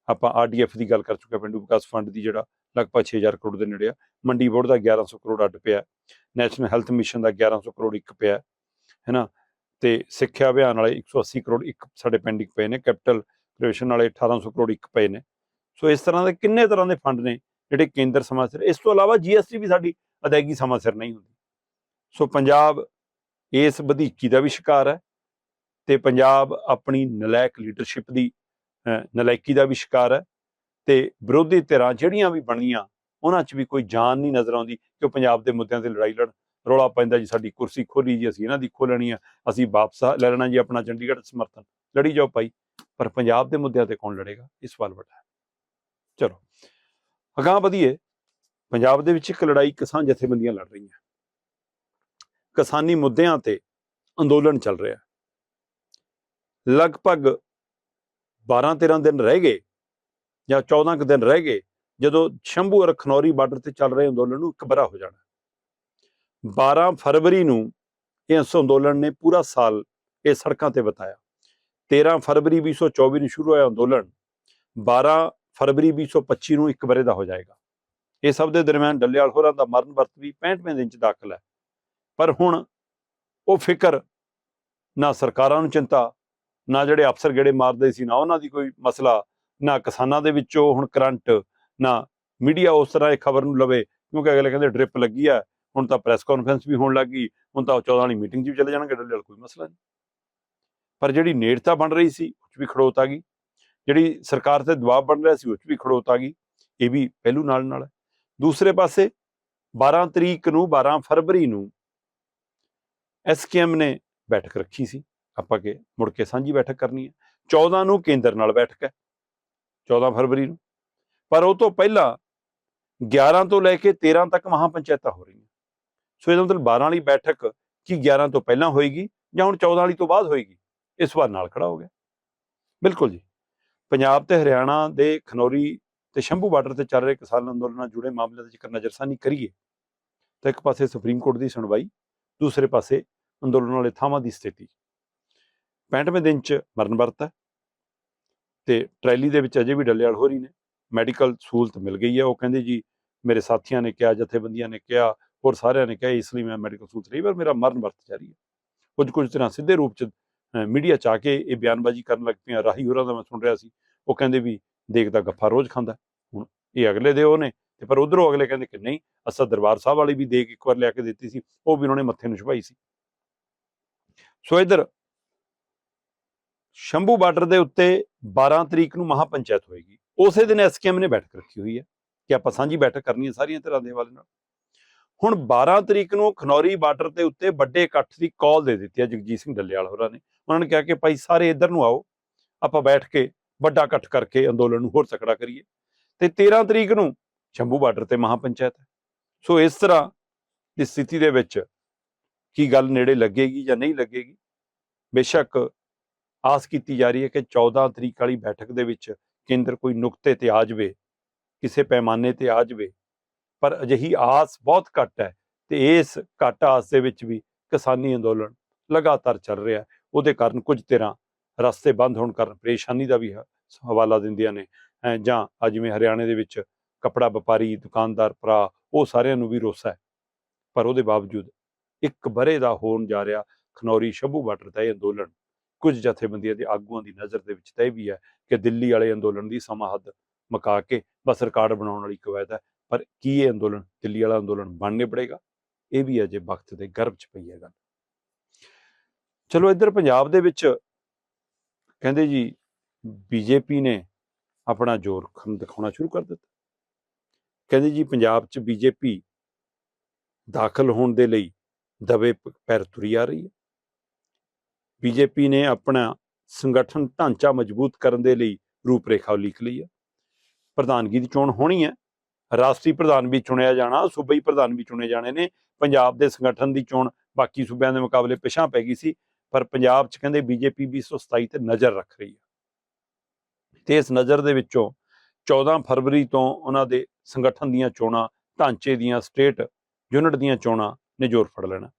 ਆਪਾਂ ਆਰਡੀਐਫ ਦੀ ਗੱਲ ਕਰ ਚੁੱਕੇ ਹਾਂ, ਪਿੰਡੂ ਵਿਕਾਸ ਫੰਡ ਦੀ ਜਿਹੜਾ ਲਗਭਗ 6000 ਕਰੋੜ ਦੇ ਨੇੜੇ ਆ। ਮੰਡੀ ਬੋਰਡ ਦਾ 1100 ਕਰੋੜ ਅੱਡ ਪਿਆ। ਨੈਸ਼ਨਲ ਹੈਲਥ ਮਿਸ਼ਨ ਦਾ 1100 ਕਰੋੜ ਇੱਕ ਪਿਆ ਹੈਨਾ? ਤੇ ਸਿੱਖਿਆ ਅਭਿਆਨ ਵਾਲੇ 180 ਕਰੋੜ ਇੱਕ ਸਾਡੇ ਪੈਂਡਿੰਗ ਪਏ ਨੇ। ਕੈਪੀਟਲ ਕ੍ਰੀਏਸ਼ਨ ਵਾਲੇ 1800 ਕਰੋੜ ਇੱਕ ਪਏ ਨੇ। ਸੋ ਇਸ ਤਰ੍ਹਾਂ ਦੇ ਕਿੰਨੇ ਤਰ੍ਹਾਂ ਦੇ ਫੰਡ ਨੇ ਜਿਹੜੇ ਕੇਂਦਰ ਸਮਾਜ ਸਿਰ? ਇਸ ਤੋਂ ਇਲਾਵਾ ਜੀਐਸਟੀ ਵੀ ਸਾਡੀ ਅਦਾਇਗੀ ਸਮਾਂ ਸਿਰ ਨਹੀਂ ਹੁੰਦੀ। ਸੋ ਪੰਜਾਬ ਇਸ ਵਧੀਕੀ ਦਾ ਵੀ ਸ਼ਿਕਾਰ ਹੈ ਤੇ ਪੰਜਾਬ ਆਪਣੀ ਨਲਾਇਕ ਲੀਡਰਸ਼ਿਪ ਦੀ ਅਹ, ਨਲਾਇਕੀ ਦਾ ਵੀ ਸ਼ਿਕਾਰ ਹੈ ਤੇ ਵਿਰੋਧੀ ਧਿਰਾਂ ਜਿਹੜੀਆਂ ਵੀ ਬਣੀਆਂ ਉਹਨਾਂ 'ਚ ਵੀ ਕੋਈ ਜਾਨ ਨਹੀਂ ਨਜ਼ਰ ਆਉਂਦੀ ਕਿ ਉਹ ਪੰਜਾਬ ਦੇ ਮੁੱਦਿਆਂ ਤੇ ਲੜਾਈ ਲੜਨ। ਰੌਲਾ ਪੈਂਦਾ ਜੀ ਸਾਡੀ ਕੁਰਸੀ ਖੋਲੀ ਜੀ ਅਸੀਂ ਇਹਨਾਂ ਦੀ ਖੋਲਣੀ ਆ ਅਸੀਂ ਵਾਪਸ ਲੈ ਲੈਣਾ ਜੀ ਆਪਣਾ ਚੰਡੀਗੜ੍ਹ ਸਮਰਥਨ। ਲੜੀ ਜਾਓ ਭਾਈ ਪਰ ਪੰਜਾਬ ਦੇ ਮੁੱਦਿਆਂ ਤੇ ਕੌਣ ਲੜੇਗਾ? ਇਹ ਸਵਾਲ ਵੱਡਾ ਹੈ। ਚਲੋ ਅਗਾਂਹ ਵਧੀਏ। ਪੰਜਾਬ ਦੇ ਵਿੱਚ ਇੱਕ ਲੜਾਈ ਕਿਸਾਨ ਜਥੇਬੰਦੀਆਂ ਲੜ ਰਹੀਆਂ। ਕਿਸਾਨੀ ਮੁੱਦਿਆਂ ਤੇ ਅੰਦੋਲਨ ਚੱਲ ਰਿਹਾ। ਲਗਭਗ 12-13 ਦਿਨ ਰਹਿ ਗਏ ਜਾਂ 14 ਕੁ ਦਿਨ ਰਹਿ ਗਏ ਜਦੋਂ ਸ਼ੰਭੂ ਔਰ ਖਨੌਰੀ ਬਾਰਡਰ ਤੇ ਚੱਲ ਰਹੇ ਅੰਦੋਲਨ ਨੂੰ ਇਕਬਰਾ ਹੋ ਜਾਣਾ। 12 ਫਰਵਰੀ ਨੂੰ ਇਸ ਅੰਦੋਲਨ ਨੇ ਪੂਰਾ ਸਾਲ ਇਹ ਸੜਕਾਂ ਤੇ ਬਿਤਾਇਆ। 13 ਫਰਵਰੀ 2024 ਨੂੰ ਸ਼ੁਰੂ ਹੋਇਆ ਅੰਦੋਲਨ। 12 ਫਰਵਰੀ 2025 ਨੂੰ ਇੱਕ ਬਰੇ ਦਾ ਹੋ ਜਾਏਗਾ। ਇਹ ਸਭ ਦੇ ਦਰਮਿਆਨ ਡੱਲੇਵਾਲ ਹੋਰਾਂ ਦਾ ਮਰਨ ਵਰਤ ਵੀ 65ਵੇਂ ਦਿਨ ਚ ਦਾਖਲ ਹੈ। ਪਰ ਹੁਣ ਉਹ ਫਿਕਰ ਨਾ ਸਰਕਾਰਾਂ ਨੂੰ ਚਿੰਤਾ, ਨਾ ਜਿਹੜੇ ਅਫਸਰ ਗੇੜੇ ਮਾਰਦੇ ਸੀ, ਨਾ ਉਹਨਾਂ ਦੀ ਕੋਈ ਮਸਲਾ, ਨਾ ਕਿਸਾਨਾਂ ਦੇ ਵਿੱਚੋਂ ਹੁਣ ਕਰੰਟ, ਨਾ ਮੀਡੀਆ ਉਸ ਤਰ੍ਹਾਂ ਇਹ ਖਬਰ ਨੂੰ ਲਵੇ, ਕਿਉਂਕਿ ਅਗਲੇ ਕਹਿੰਦੇ ਡ੍ਰਿਪ ਲੱਗੀ ਆ ਹੁਣ ਤਾਂ ਪ੍ਰੈਸ ਕਾਨਫਰੰਸ ਵੀ ਹੋਣ ਲੱਗੀ ਹੁਣ ਤਾਂ ਉਹ 14 ਵਾਲੀ ਮੀਟਿੰਗ 'ਚ ਵੀ ਚਲੇ ਜਾਣਗੇ ਡੱਲੇਵਾਲ ਕੋਈ ਮਸਲਾ ਨਹੀਂ। ਪਰ ਜਿਹੜੀ ਨੇੜਤਾ ਬਣ ਰਹੀ ਸੀ, ਉਹ 'ਚ ਵੀ ਖੜੋਤ ਆ ਗਈ। ਜਿਹੜੀ ਸਰਕਾਰ ਤੇ ਦਬਾਅ ਬਣ ਰਿਹਾ ਸੀ, ਉਹ 'ਚ ਵੀ ਖੜੋਤ ਆ ਗਈ। ਇਹ ਵੀ ਪਹਿਲੂ ਨਾਲ ਨਾਲ ਹੈ। ਦੂਸਰੇ ਪਾਸੇ 12 ਤਰੀਕ ਨੂੰ 12 ਫਰਵਰੀ ਨੂੰ ਐਸਕੇਐਮ ਨੇ ਬੈਠਕ ਰੱਖੀ ਸੀ। ਆਪਾਂ ਕੇ ਮੁੜ ਕੇ ਸਾਂਝੀ ਬੈਠਕ ਕਰਨੀ ਹੈ। 14 ਨੂੰ ਕੇਂਦਰ ਨਾਲ ਬੈਠਕ ਹੈ 14 ਫਰਵਰੀ ਨੂੰ। ਪਰ ਉਹ ਤੋਂ ਪਹਿਲਾਂ 11 ਤੋਂ ਲੈ ਕੇ 13 ਤੱਕ ਮਹਾਂ ਪੰਚਾਇਤਾਂ ਹੋ ਰਹੀਆਂ। ਸੋ ਇਹਦਾ ਮਤਲਬ 12 ਵਾਲੀ ਬੈਠਕ ਕੀ 11 ਤੋਂ ਪਹਿਲਾਂ ਹੋਏਗੀ ਜਾਂ ਹੁਣ 14 ਵਾਲੀ ਤੋਂ ਬਾਅਦ ਹੋਏਗੀ? ਇਸ ਵਾਰ ਨਾਲ ਖੜਾ ਹੋ ਗਿਆ। ਬਿਲਕੁਲ ਜੀ। ਪੰਜਾਬ ਤੇ ਹਰਿਆਣਾ ਦੇ ਖਨੌਰੀ ਤੇ ਸ਼ੰਭੂ ਬਾਰਡਰ ਤੇ ਚੱਲ ਰਹੇ ਕਿਸਾਨ ਅੰਦੋਲਨ ਨਾਲ ਜੁੜੇ ਮਾਮਲਿਆਂ ਦੇ ਜ਼ਿਕਰ ਨਜ਼ਰਸਾਨੀ ਕਰੀਏ, ਤਾਂ ਇੱਕ ਪਾਸੇ ਸੁਪਰੀਮ ਕੋਰਟ ਦੀ ਸੁਣਵਾਈ, ਦੂਸਰੇ ਪਾਸੇ ਅੰਦੋਲਨ ਵਾਲੇ ਥਾਵਾਂ ਦੀ ਸਥਿਤੀ। 65ਵੇਂ ਦਿਨ ਚ ਮਰਨ ਵਰਤ ਹੈ ਤੇ ਟਰੈਲੀ ਦੇ ਵਿੱਚ ਅਜੇ ਵੀ ਡੱਲੇਵਾਲ ਹੋ ਰਹੀ ਨੇ। ਮੈਡੀਕਲ ਸਹੂਲਤ ਮਿਲ ਗਈ ਹੈ। ਉਹ ਕਹਿੰਦੇ ਜੀ, ਮੇਰੇ ਸਾਥੀਆਂ ਨੇ ਕਿਹਾ, ਜਥੇਬੰਦੀਆਂ ਨੇ ਕਿਹਾ, ਹੋਰ ਸਾਰਿਆਂ ਨੇ ਕਿਹਾ, ਇਸ ਲਈ ਮੈਂ ਮੈਡੀਕਲ ਸਹੂਲਤ ਲਈ, ਪਰ ਮੇਰਾ ਮਰਨ ਵਰਤ ਜਾਰੀ ਹੈ। ਕੁਝ ਕੁਝ ਤਰ੍ਹਾਂ ਸਿੱਧੇ ਰੂਪ ਚ ਮੀਡੀਆ ਚ ਆ ਕੇ ਇਹ ਬਿਆਨਬਾਜ਼ੀ ਕਰਨ ਲੱਗ ਪਈਆਂ। ਰਾਹੀ ਹੋਰਾਂ ਦਾ ਮੈਂ ਸੁਣ ਰਿਹਾ ਸੀ। ਉਹ ਕਹਿੰਦੇ ਵੀ ਦੇਖਦਾ ਗੱਫਾ ਰੋਜ਼ ਖਾਂਦਾ। ਹੁਣ ਇਹ ਅਗਲੇ ਦੇ ਉਹ ਨੇ ਤੇ ਪਰ ਉਧਰੋਂ ਅਗਲੇ ਕਹਿੰਦੇ ਕਿ ਨਹੀਂ, ਅਸਾ ਦਰਬਾਰ ਸਾਹਿਬ ਵਾਲੀ ਵੀ ਦੇਖ ਇੱਕ ਵਾਰ ਲਿਆ ਕੇ ਦਿੱਤੀ ਸੀ, ਉਹ ਵੀ ਉਹਨਾਂ ਨੇ ਮੱਥੇ ਨੂੰ ਛੁਪਾਈ ਸੀ। ਸੋ ਇਧਰ ਸ਼ੰਭੂ ਬਾਰਡਰ ਦੇ ਉੱਤੇ 12 ਤਰੀਕ ਨੂੰ ਮਹਾ ਪੰਚਾਇਤ ਹੋਏਗੀ। ਉਸੇ ਦਿਨ ਐਸਕੇਐਮ ਨੇ ਬੈਠਕ ਰੱਖੀ ਹੋਈ ਹੈ ਕਿ ਆਪਾਂ ਸਾਂਝੀ ਬੈਠਕ ਕਰਨੀ ਹੈ ਸਾਰੀਆਂ ਧਿਰਾਂ ਦੇ ਵਾਲੇ ਨਾਲ। ਹੁਣ 12 ਤਰੀਕ ਨੂੰ ਖਨੌਰੀ ਬਾਰਡਰ ਦੇ ਉੱਤੇ ਵੱਡੇ ਇਕੱਠ ਦੀ ਕਾਲ ਦੇ ਦਿੱਤੀ ਹੈ ਜਗਜੀਤ ਸਿੰਘ ਡੱਲੇਵਾਲ ਹੋਰਾਂ ਨੇ। ਉਹਨਾਂ ਨੇ ਕਿਹਾ ਕਿ ਭਾਈ ਸਾਰੇ ਇੱਧਰ ਨੂੰ ਆਓ, ਆਪਾਂ ਬੈਠ ਕੇ ਵੱਡਾ ਇਕੱਠ ਕਰਕੇ ਅੰਦੋਲਨ ਨੂੰ ਹੋਰ ਤਕੜਾ ਕਰੀਏ। ਤੇ 13 ਤਰੀਕ ਨੂੰ ਸ਼ੰਭੂ ਬਾਰਡਰ ਤੇ ਮਹਾ ਪੰਚਾਇਤ ਹੈ। ਸੋ ਇਸ ਤਰ੍ਹਾਂ ਦੀ ਸਥਿਤੀ ਦੇ ਵਿੱਚ ਕੀ ਗੱਲ ਨੇੜੇ ਲੱਗੇਗੀ ਜਾਂ ਨਹੀਂ ਲੱਗੇਗੀ? ਬੇਸ਼ੱਕ ਆਸ ਕੀਤੀ ਜਾ ਰਹੀ ਹੈ ਕਿ 14 ਤਰੀਕ ਵਾਲੀ ਬੈਠਕ ਦੇ ਵਿੱਚ ਕੇਂਦਰ ਕੋਈ ਨੁਕਤੇ ਤੇ ਆ ਜਾਵੇ, ਕਿਸੇ ਪੈਮਾਨੇ ਤੇ ਆ ਜਾਵੇ। ਪਰ ਅਜਿਹੀ ਆਸ ਬਹੁਤ ਘੱਟ ਹੈ ਤੇ ਇਸ ਘੱਟ ਆਸ ਦੇ ਵਿੱਚ ਵੀ ਕਿਸਾਨੀ ਅੰਦੋਲਨ ਲਗਾਤਾਰ ਚੱਲ ਰਿਹਾ ਉਹਦੇ ਕਾਰਨ ਕੁਝ ਧਿਰਾਂ ਰਸਤੇ ਬੰਦ ਹੋਣ ਕਾਰਨ ਪਰੇਸ਼ਾਨੀ ਦਾ ਵੀ ਹਵਾਲਾ ਦਿੰਦੀਆਂ ਨੇ। ਜਾਂ ਅੱਜ ਜਿਵੇਂ ਹਰਿਆਣੇ ਦੇ ਵਿੱਚ ਕਪੜਾ ਵਪਾਰੀ, ਦੁਕਾਨਦਾਰ, ਭਰਾ, ਉਹ ਸਾਰਿਆਂ ਨੂੰ ਵੀ ਰੋਸਾ ਹੈ। ਪਰ ਉਹਦੇ ਬਾਵਜੂਦ ਇੱਕ ਬਰੇ ਦਾ ਹੋਣ ਜਾ ਰਿਹਾ ਖਨੌਰੀ ਸ਼ੰਭੂ ਬਾਰਡਰ ਦਾ ਇਹ ਅੰਦੋਲਨ, ਕੁਝ ਜਥੇਬੰਦੀਆਂ ਦੇ ਆਗੂਆਂ ਦੀ ਨਜ਼ਰ ਦੇ ਵਿੱਚ ਤੈਅ ਵੀ ਹੈ ਕਿ ਦਿੱਲੀ ਵਾਲੇ ਅੰਦੋਲਨ ਦੀ ਸਮਾਂ ਹੱਦ ਮੁਕਾ ਕੇ ਬਸ ਰਿਕਾਰਡ ਬਣਾਉਣ ਵਾਲੀ ਕਵਾਇਦ ਹੈ। ਪਰ ਕੀ ਇਹ ਅੰਦੋਲਨ ਦਿੱਲੀ ਵਾਲਾ ਅੰਦੋਲਨ ਬਣਨੇ ਪੜੇਗਾ? ਇਹ ਵੀ ਅਜੇ ਵਕਤ ਦੇ ਗਰਭ ਚ ਪਈ ਹੈ ਗੱਲ। ਚਲੋ, ਇੱਧਰ ਪੰਜਾਬ ਦੇ ਵਿੱਚ ਕਹਿੰਦੇ ਜੀ, ਬੀਜੇਪੀ ਨੇ ਆਪਣਾ ਜ਼ੋਰ ਖਮ ਦਿਖਾਉਣਾ ਸ਼ੁਰੂ ਕਰ ਦਿੱਤਾ। ਕਹਿੰਦੇ ਜੀ, ਪੰਜਾਬ 'ਚ ਬੀਜੇਪੀ ਦਾਖਲ ਹੋਣ ਦੇ ਲਈ ਦਬੇ ਪੈਰ ਤੁਰੀ ਆ ਰਹੀ ਹੈ। ਬੀਜੇਪੀ ਨੇ ਆਪਣਾ ਸੰਗਠਨ ਢਾਂਚਾ ਮਜ਼ਬੂਤ ਕਰਨ ਦੇ ਲਈ ਰੂਪਰੇਖਾ ਲਿਖ ਲਈ ਹੈ। ਪ੍ਰਧਾਨਗੀ ਦੀ ਚੋਣ ਹੋਣੀ ਹੈ। ਰਾਸ਼ਟਰੀ ਪ੍ਰਧਾਨ ਵੀ ਚੁਣਿਆ ਜਾਣਾ, ਸੂਬਾਈ ਪ੍ਰਧਾਨ ਵੀ ਚੁਣੇ ਜਾਣੇ ਨੇ। ਪੰਜਾਬ ਦੇ ਸੰਗਠਨ ਦੀ ਚੋਣ ਬਾਕੀ ਸੂਬਿਆਂ ਦੇ ਮੁਕਾਬਲੇ ਪਿਛਾਂ ਪੈ ਗਈ ਸੀ। ਪਰ ਪੰਜਾਬ 'ਚ ਕਹਿੰਦੇ ਬੀਜੇਪੀ 227 ਤੇ ਨਜ਼ਰ ਰੱਖ ਰਹੀ ਹੈ। ਤੇ ਇਸ ਨਜ਼ਰ ਦੇ ਵਿੱਚੋਂ 14 ਫਰਵਰੀ ਤੋਂ ਉਹਨਾਂ ਦੇ ਸੰਗਠਨ ਦੀਆਂ ਚੋਣਾਂ, ਢਾਂਚੇ ਦੀਆਂ, ਸਟੇਟ ਯੂਨਿਟ ਦੀਆਂ ਚੋਣਾਂ ਨੇ ਜ਼ੋਰ ਫੜ ਲੈਣਾ।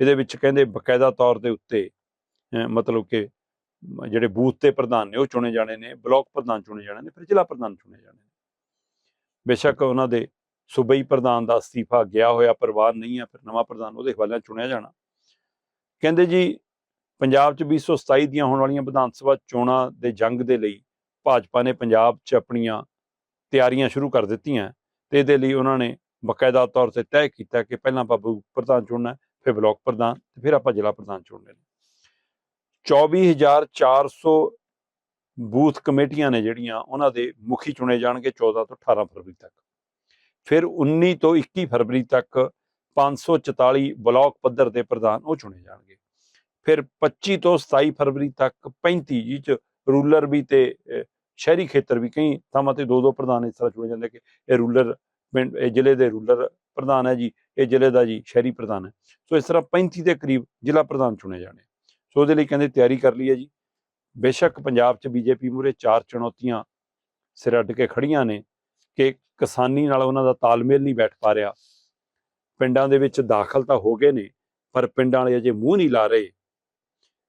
ਇਹਦੇ ਵਿੱਚ ਕਹਿੰਦੇ ਬਕਾਇਦਾ ਤੌਰ ਦੇ ਉੱਤੇ ਮਤਲਬ ਕਿ ਜਿਹੜੇ ਬੂਥ ਤੇ ਪ੍ਰਧਾਨ ਨੇ ਉਹ ਚੁਣੇ ਜਾਣੇ ਨੇ, ਬਲਾਕ ਪ੍ਰਧਾਨ ਚੁਣੇ ਜਾਣੇ ਨੇ, ਫਿਰ ਜ਼ਿਲ੍ਹਾ ਪ੍ਰਧਾਨ ਚੁਣੇ ਜਾਣੇ ਨੇ। ਬੇਸ਼ੱਕ ਉਹਨਾਂ ਦੇ ਸੂਬਈ ਪ੍ਰਧਾਨ ਦਾ ਅਸਤੀਫਾ ਗਿਆ ਹੋਇਆ, ਪਰਿਵਾਰ ਨਹੀਂ ਹੈ, ਫਿਰ ਨਵਾਂ ਪ੍ਰਧਾਨ ਉਹਦੇ ਹਵਾਲੇ ਚੁਣਿਆ ਜਾਣਾ। ਕਹਿੰਦੇ ਜੀ ਪੰਜਾਬ 'ਚ 227 ਦੀਆਂ ਹੋਣ ਵਾਲੀਆਂ ਵਿਧਾਨ ਸਭਾ ਚੋਣਾਂ ਦੇ ਜੰਗ ਦੇ ਲਈ ਭਾਜਪਾ ਨੇ ਪੰਜਾਬ 'ਚ ਆਪਣੀਆਂ ਤਿਆਰੀਆਂ ਸ਼ੁਰੂ ਕਰ ਦਿੱਤੀਆਂ ਤੇ ਇਹਦੇ ਲਈ ਉਹਨਾਂ ਨੇ ਬਕਾਇਦਾ ਤੌਰ ਤੇ ਤੈਅ ਕੀਤਾ ਕਿ ਪਹਿਲਾਂ ਆਪਾਂ ਪ੍ਰਧਾਨ ਚੁਣਨਾ ਫਿਰ ਬਲਾਕ ਪ੍ਰਧਾਨ ਤੇ ਫਿਰ ਆਪਾਂ ਜ਼ਿਲ੍ਹਾ ਪ੍ਰਧਾਨ ਚੁਣਨੇ ਨੇ। 24400 ਬੂਥ ਕਮੇਟੀਆਂ ਨੇ ਜਿਹੜੀਆਂ ਉਹਨਾਂ ਦੇ ਮੁਖੀ ਚੁਣੇ ਜਾਣਗੇ 14 ਤੋਂ 18 ਫਰਵਰੀ ਤੱਕ। ਫਿਰ 19 ਤੋਂ 21 ਫਰਵਰੀ ਤੱਕ 544 ਬਲਾਕ ਪੱਧਰ ਦੇ ਪ੍ਰਧਾਨ ਉਹ ਚੁਣੇ ਜਾਣਗੇ। ਫਿਰ 25 ਤੋਂ 27 ਫਰਵਰੀ ਤੱਕ 35 ਜੀ ਚ ਰੂਲਰ ਵੀ ਤੇ ਸ਼ਹਿਰੀ ਖੇਤਰ ਵੀ ਕਈ ਥਾਵਾਂ ਤੇ ਦੋ ਦੋ ਪ੍ਰਧਾਨ ਇਸ ਤਰ੍ਹਾਂ ਚੁਣੇ ਜਾਂਦੇ ਕਿ ਇਹ ਰੂਲਰ ਪਿੰਡ, ਇਹ ਜ਼ਿਲ੍ਹੇ ਦੇ ਰੂਲਰ ਪ੍ਰਧਾਨ ਹੈ ਜੀ, ਇਹ ਜ਼ਿਲ੍ਹੇ ਦਾ ਜੀ ਸ਼ਹਿਰੀ ਪ੍ਰਧਾਨ ਹੈ। ਸੋ ਇਸ ਤਰ੍ਹਾਂ 35 ਦੇ ਕਰੀਬ ਜ਼ਿਲ੍ਹਾ ਪ੍ਰਧਾਨ ਚੁਣੇ ਜਾਣੇ ਸੋ ਉਹਦੇ ਲਈ ਕਹਿੰਦੇ ਤਿਆਰੀ ਕਰ ਲਈ ਹੈ ਜੀ। ਬੇਸ਼ੱਕ ਪੰਜਾਬ 'ਚ ਬੀਜੇਪੀ ਮੂਰੇ ਚਾਰ ਚੁਣੌਤੀਆਂ ਸਿਰ ਅੱਡ ਕੇ ਖੜੀਆਂ ਨੇ ਕਿ ਕਿਸਾਨੀ ਨਾਲ ਉਹਨਾਂ ਦਾ ਤਾਲਮੇਲ ਨਹੀਂ ਬੈਠ ਪਾ ਰਿਹਾ। ਪਿੰਡਾਂ ਦੇ ਵਿੱਚ ਦਾਖਲ ਤਾਂ ਹੋ ਗਏ ਨੇ, ਪਰ ਪਿੰਡਾਂ ਵਾਲੇ ਅਜੇ ਮੂੰਹ ਨਹੀਂ ਲਾ ਰਹੇ।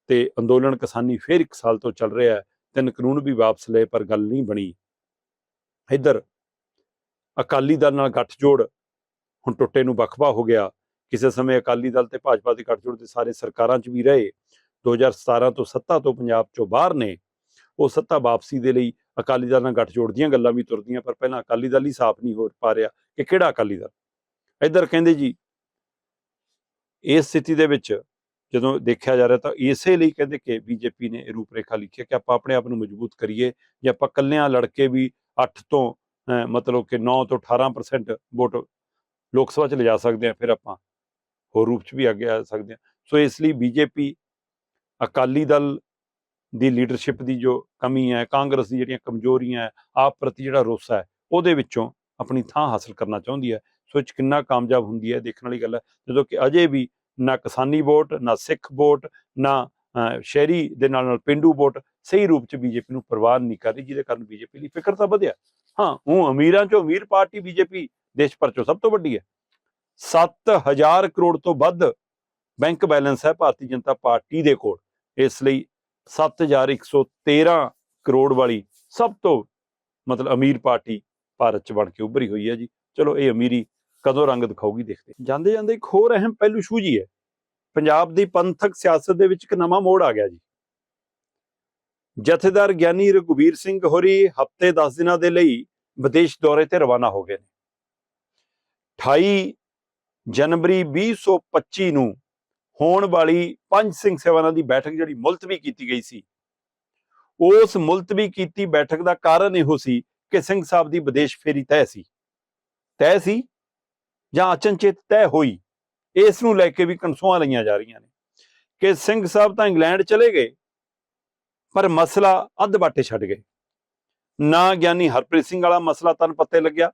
ਤੇ ਅੰਦੋਲਨ ਕਿਸਾਨੀ ਫੇਰ ਇੱਕ ਸਾਲ ਤੋਂ ਚੱਲ ਰਿਹਾ ਹੈ, ਤਿੰਨ ਕਾਨੂੰਨ ਵੀ ਵਾਪਸ ਲਏ ਪਰ ਗੱਲ ਨਹੀਂ ਬਣੀ। ਇੱਧਰ ਅਕਾਲੀ ਦਲ ਨਾਲ ਗੱਠਜੋੜ ਹੁਣ ਟੁੱਟੇ ਨੂੰ ਬਖਵਾ ਹੋ ਗਿਆ। ਕਿਸੇ ਸਮੇਂ ਅਕਾਲੀ ਦਲ ਤੇ ਭਾਜਪਾ ਦੇ ਗੱਠਜੋੜ ਦੇ ਸਾਰੇ ਸਰਕਾਰਾਂ 'ਚ ਵੀ ਰਹੇ। 2017 ਤੋਂ ਸੱਤਾ ਤੋਂ ਪੰਜਾਬ 'ਚੋਂ ਬਾਹਰ ਨੇ। ਉਹ ਸੱਤਾ ਵਾਪਸੀ ਦੇ ਲਈ ਅਕਾਲੀ ਦਲ ਨਾਲ ਗੱਠਜੋੜ ਦੀਆਂ ਗੱਲਾਂ ਵੀ ਤੁਰਦੀਆਂ ਪਰ ਪਹਿਲਾਂ ਅਕਾਲੀ ਦਲ ਹੀ ਸਾਫ਼ ਨਹੀਂ ਹੋ ਪਾ ਰਿਹਾ ਕਿ ਕਿਹੜਾ ਅਕਾਲੀ ਦਲ। ਇੱਧਰ ਕਹਿੰਦੇ ਜੀ, ਇਸ ਸਥਿਤੀ ਦੇ ਵਿੱਚ ਜਦੋਂ ਦੇਖਿਆ ਜਾ ਰਿਹਾ ਤਾਂ ਇਸੇ ਲਈ ਕਹਿੰਦੇ ਕਿ ਬੀਜੇਪੀ ਨੇ ਇਹ ਰੂਪਰੇਖਾ ਲਿਖੀ ਹੈ ਕਿ ਆਪਾਂ ਆਪਣੇ ਆਪ ਨੂੰ ਮਜ਼ਬੂਤ ਕਰੀਏ ਜੇ ਆਪਾਂ ਕੱਲਿਆਂ ਲੜ ਕੇ ਵੀ 8 ਤੋਂ ਮਤਲਬ ਕਿ 9 ਤੋਂ 18% ਵੋਟ ਲੋਕ ਸਭਾ ਚ ਲਿਜਾ ਸਕਦੇ ਆ ਫਿਰ ਆਪਾਂ ਹੋਰ ਰੂਪ ਚ ਵੀ ਅੱਗੇ ਆ ਸਕਦੇ ਆ ਸੋ ਇਸ ਲਈ ਬੀਜੇਪੀ ਅਕਾਲੀ ਦਲ ਦੀ ਲੀਡਰਸ਼ਿਪ ਦੀ ਜੋ ਕਮੀ ਹੈ, ਕਾਂਗਰਸ ਦੀ ਜਿਹੜੀਆਂ ਕਮਜ਼ੋਰੀਆਂ ਹੈ, ਆਪ ਪ੍ਰਤੀ ਜਿਹੜਾ ਰੋਸਾ ਹੈ, ਉਹਦੇ ਵਿੱਚੋਂ ਆਪਣੀ ਥਾਂ ਹਾਸਲ ਕਰਨਾ ਚਾਹੁੰਦੀ ਹੈ। ਸੋ ਇਹ 'ਚ ਕਿੰਨਾ ਕਾਮਯਾਬ ਹੁੰਦੀ ਹੈ, ਦੇਖਣ ਵਾਲੀ ਗੱਲ ਹੈ। ਜਦੋਂ ਕਿ ਅਜੇ ਵੀ ਨਾ ਕਿਸਾਨੀ ਵੋਟ, ਨਾ ਸਿੱਖ ਵੋਟ, ਨਾ ਸ਼ਹਿਰੀ ਦੇ ਨਾਲ ਨਾਲ ਪਿੰਡੂ ਵੋਟ, ਸਹੀ ਰੂਪ ਚ ਬੀਜੇਪੀ ਨੂੰ ਪ੍ਰਵਾਨ ਨਹੀਂ ਕਰ ਰਹੀ, ਜਿਹਦੇ ਕਾਰਨ ਬੀਜੇਪੀ ਲਈ ਫਿਕਰ ਤਾਂ ਵਧਿਆ। ਹਾਂ, ਉਹ ਅਮੀਰਾਂ ਚੋਂ ਅਮੀਰ ਪਾਰਟੀ ਬੀਜੇਪੀ ਦੇਸ਼ ਭਰ ਚੋਂ ਸਭ ਤੋਂ ਵੱਡੀ ਹੈ। 7000 ਕਰੋੜ ਤੋਂ ਵੱਧ ਬੈਂਕ ਬੈਲੈਂਸ ਹੈ ਭਾਰਤੀ ਜਨਤਾ ਪਾਰਟੀ ਦੇ ਕੋਲ। ਇਸ ਲਈ 7113 ਕਰੋੜ ਵਾਲੀ ਸਭ ਤੋਂ ਮਤਲਬ ਅਮੀਰ ਪਾਰਟੀ ਭਾਰਤ ਚ ਬਣ ਕੇ ਉੱਭਰੀ ਹੋਈ ਹੈ ਜੀ। ਚਲੋ, ਇਹ ਅਮੀਰੀ ਕਦੋਂ ਰੰਗ ਦਿਖਾਊਗੀ ਦੇਖਦੇ ਜਾਂਦੇ ਜਾਂਦੇ ਇੱਕ ਹੋਰ ਅਹਿਮ ਪਹਿਲੂ ਸੂਝੀ ਹੈ। ਪੰਜਾਬ ਦੀ ਪੰਥਕ ਸਿਆਸਤ ਦੇ ਵਿੱਚ ਇੱਕ ਨਵਾਂ ਮੋੜ ਆ ਗਿਆ ਜੀ। ਜਥੇਦਾਰ ਗਿਆਨੀ ਰਘੁਵੀਰ ਸਿੰਘ ਹੋਰੀ ਹਫ਼ਤੇ 10 ਦਿਨਾਂ ਦੇ ਲਈ ਵਿਦੇਸ਼ ਦੌਰੇ ਤੇ ਰਵਾਨਾ ਹੋ ਗਏ ਨੇ। 28 ਜਨਵਰੀ 2025 ਨੂੰ ਹੋਣ ਵਾਲੀ ਪੰਜ ਸਿੰਘ ਸੇਵਾਨਾਂ ਦੀ ਬੈਠਕ ਜਿਹੜੀ ਮੁਲਤਵੀ ਕੀਤੀ ਗਈ ਸੀ, ਉਸ ਮੁਲਤਵੀ ਕੀਤੀ ਬੈਠਕ ਦਾ ਕਾਰਨ ਇਹੋ ਸੀ ਕਿ ਸਿੰਘ ਸਾਹਿਬ ਦੀ ਵਿਦੇਸ਼ ਫੇਰੀ ਤੈਅ ਸੀ। ਤੈਅ ਸੀ ਜਾਂ ਅਚਨਚੇਤ ਤੈਅ ਹੋਈ, ਇਸ ਨੂੰ ਲੈ ਕੇ ਵੀ ਕਨਸੂਆਂ ਲਈਆਂ ਜਾ ਰਹੀਆਂ ਨੇ ਕਿ ਸਿੰਘ ਸਾਹਿਬ ਤਾਂ ਇੰਗਲੈਂਡ ਚਲੇ ਗਏ, ਪਰ ਮਸਲਾ ਅੱਧ ਬਾਟੇ ਛੱਡ ਗਏ। ਨਾ ਗਿਆਨੀ ਹਰਪ੍ਰੀਤ ਸਿੰਘ ਵਾਲਾ ਮਸਲਾ ਤਨ ਪੱਤੇ ਲੱਗਿਆ,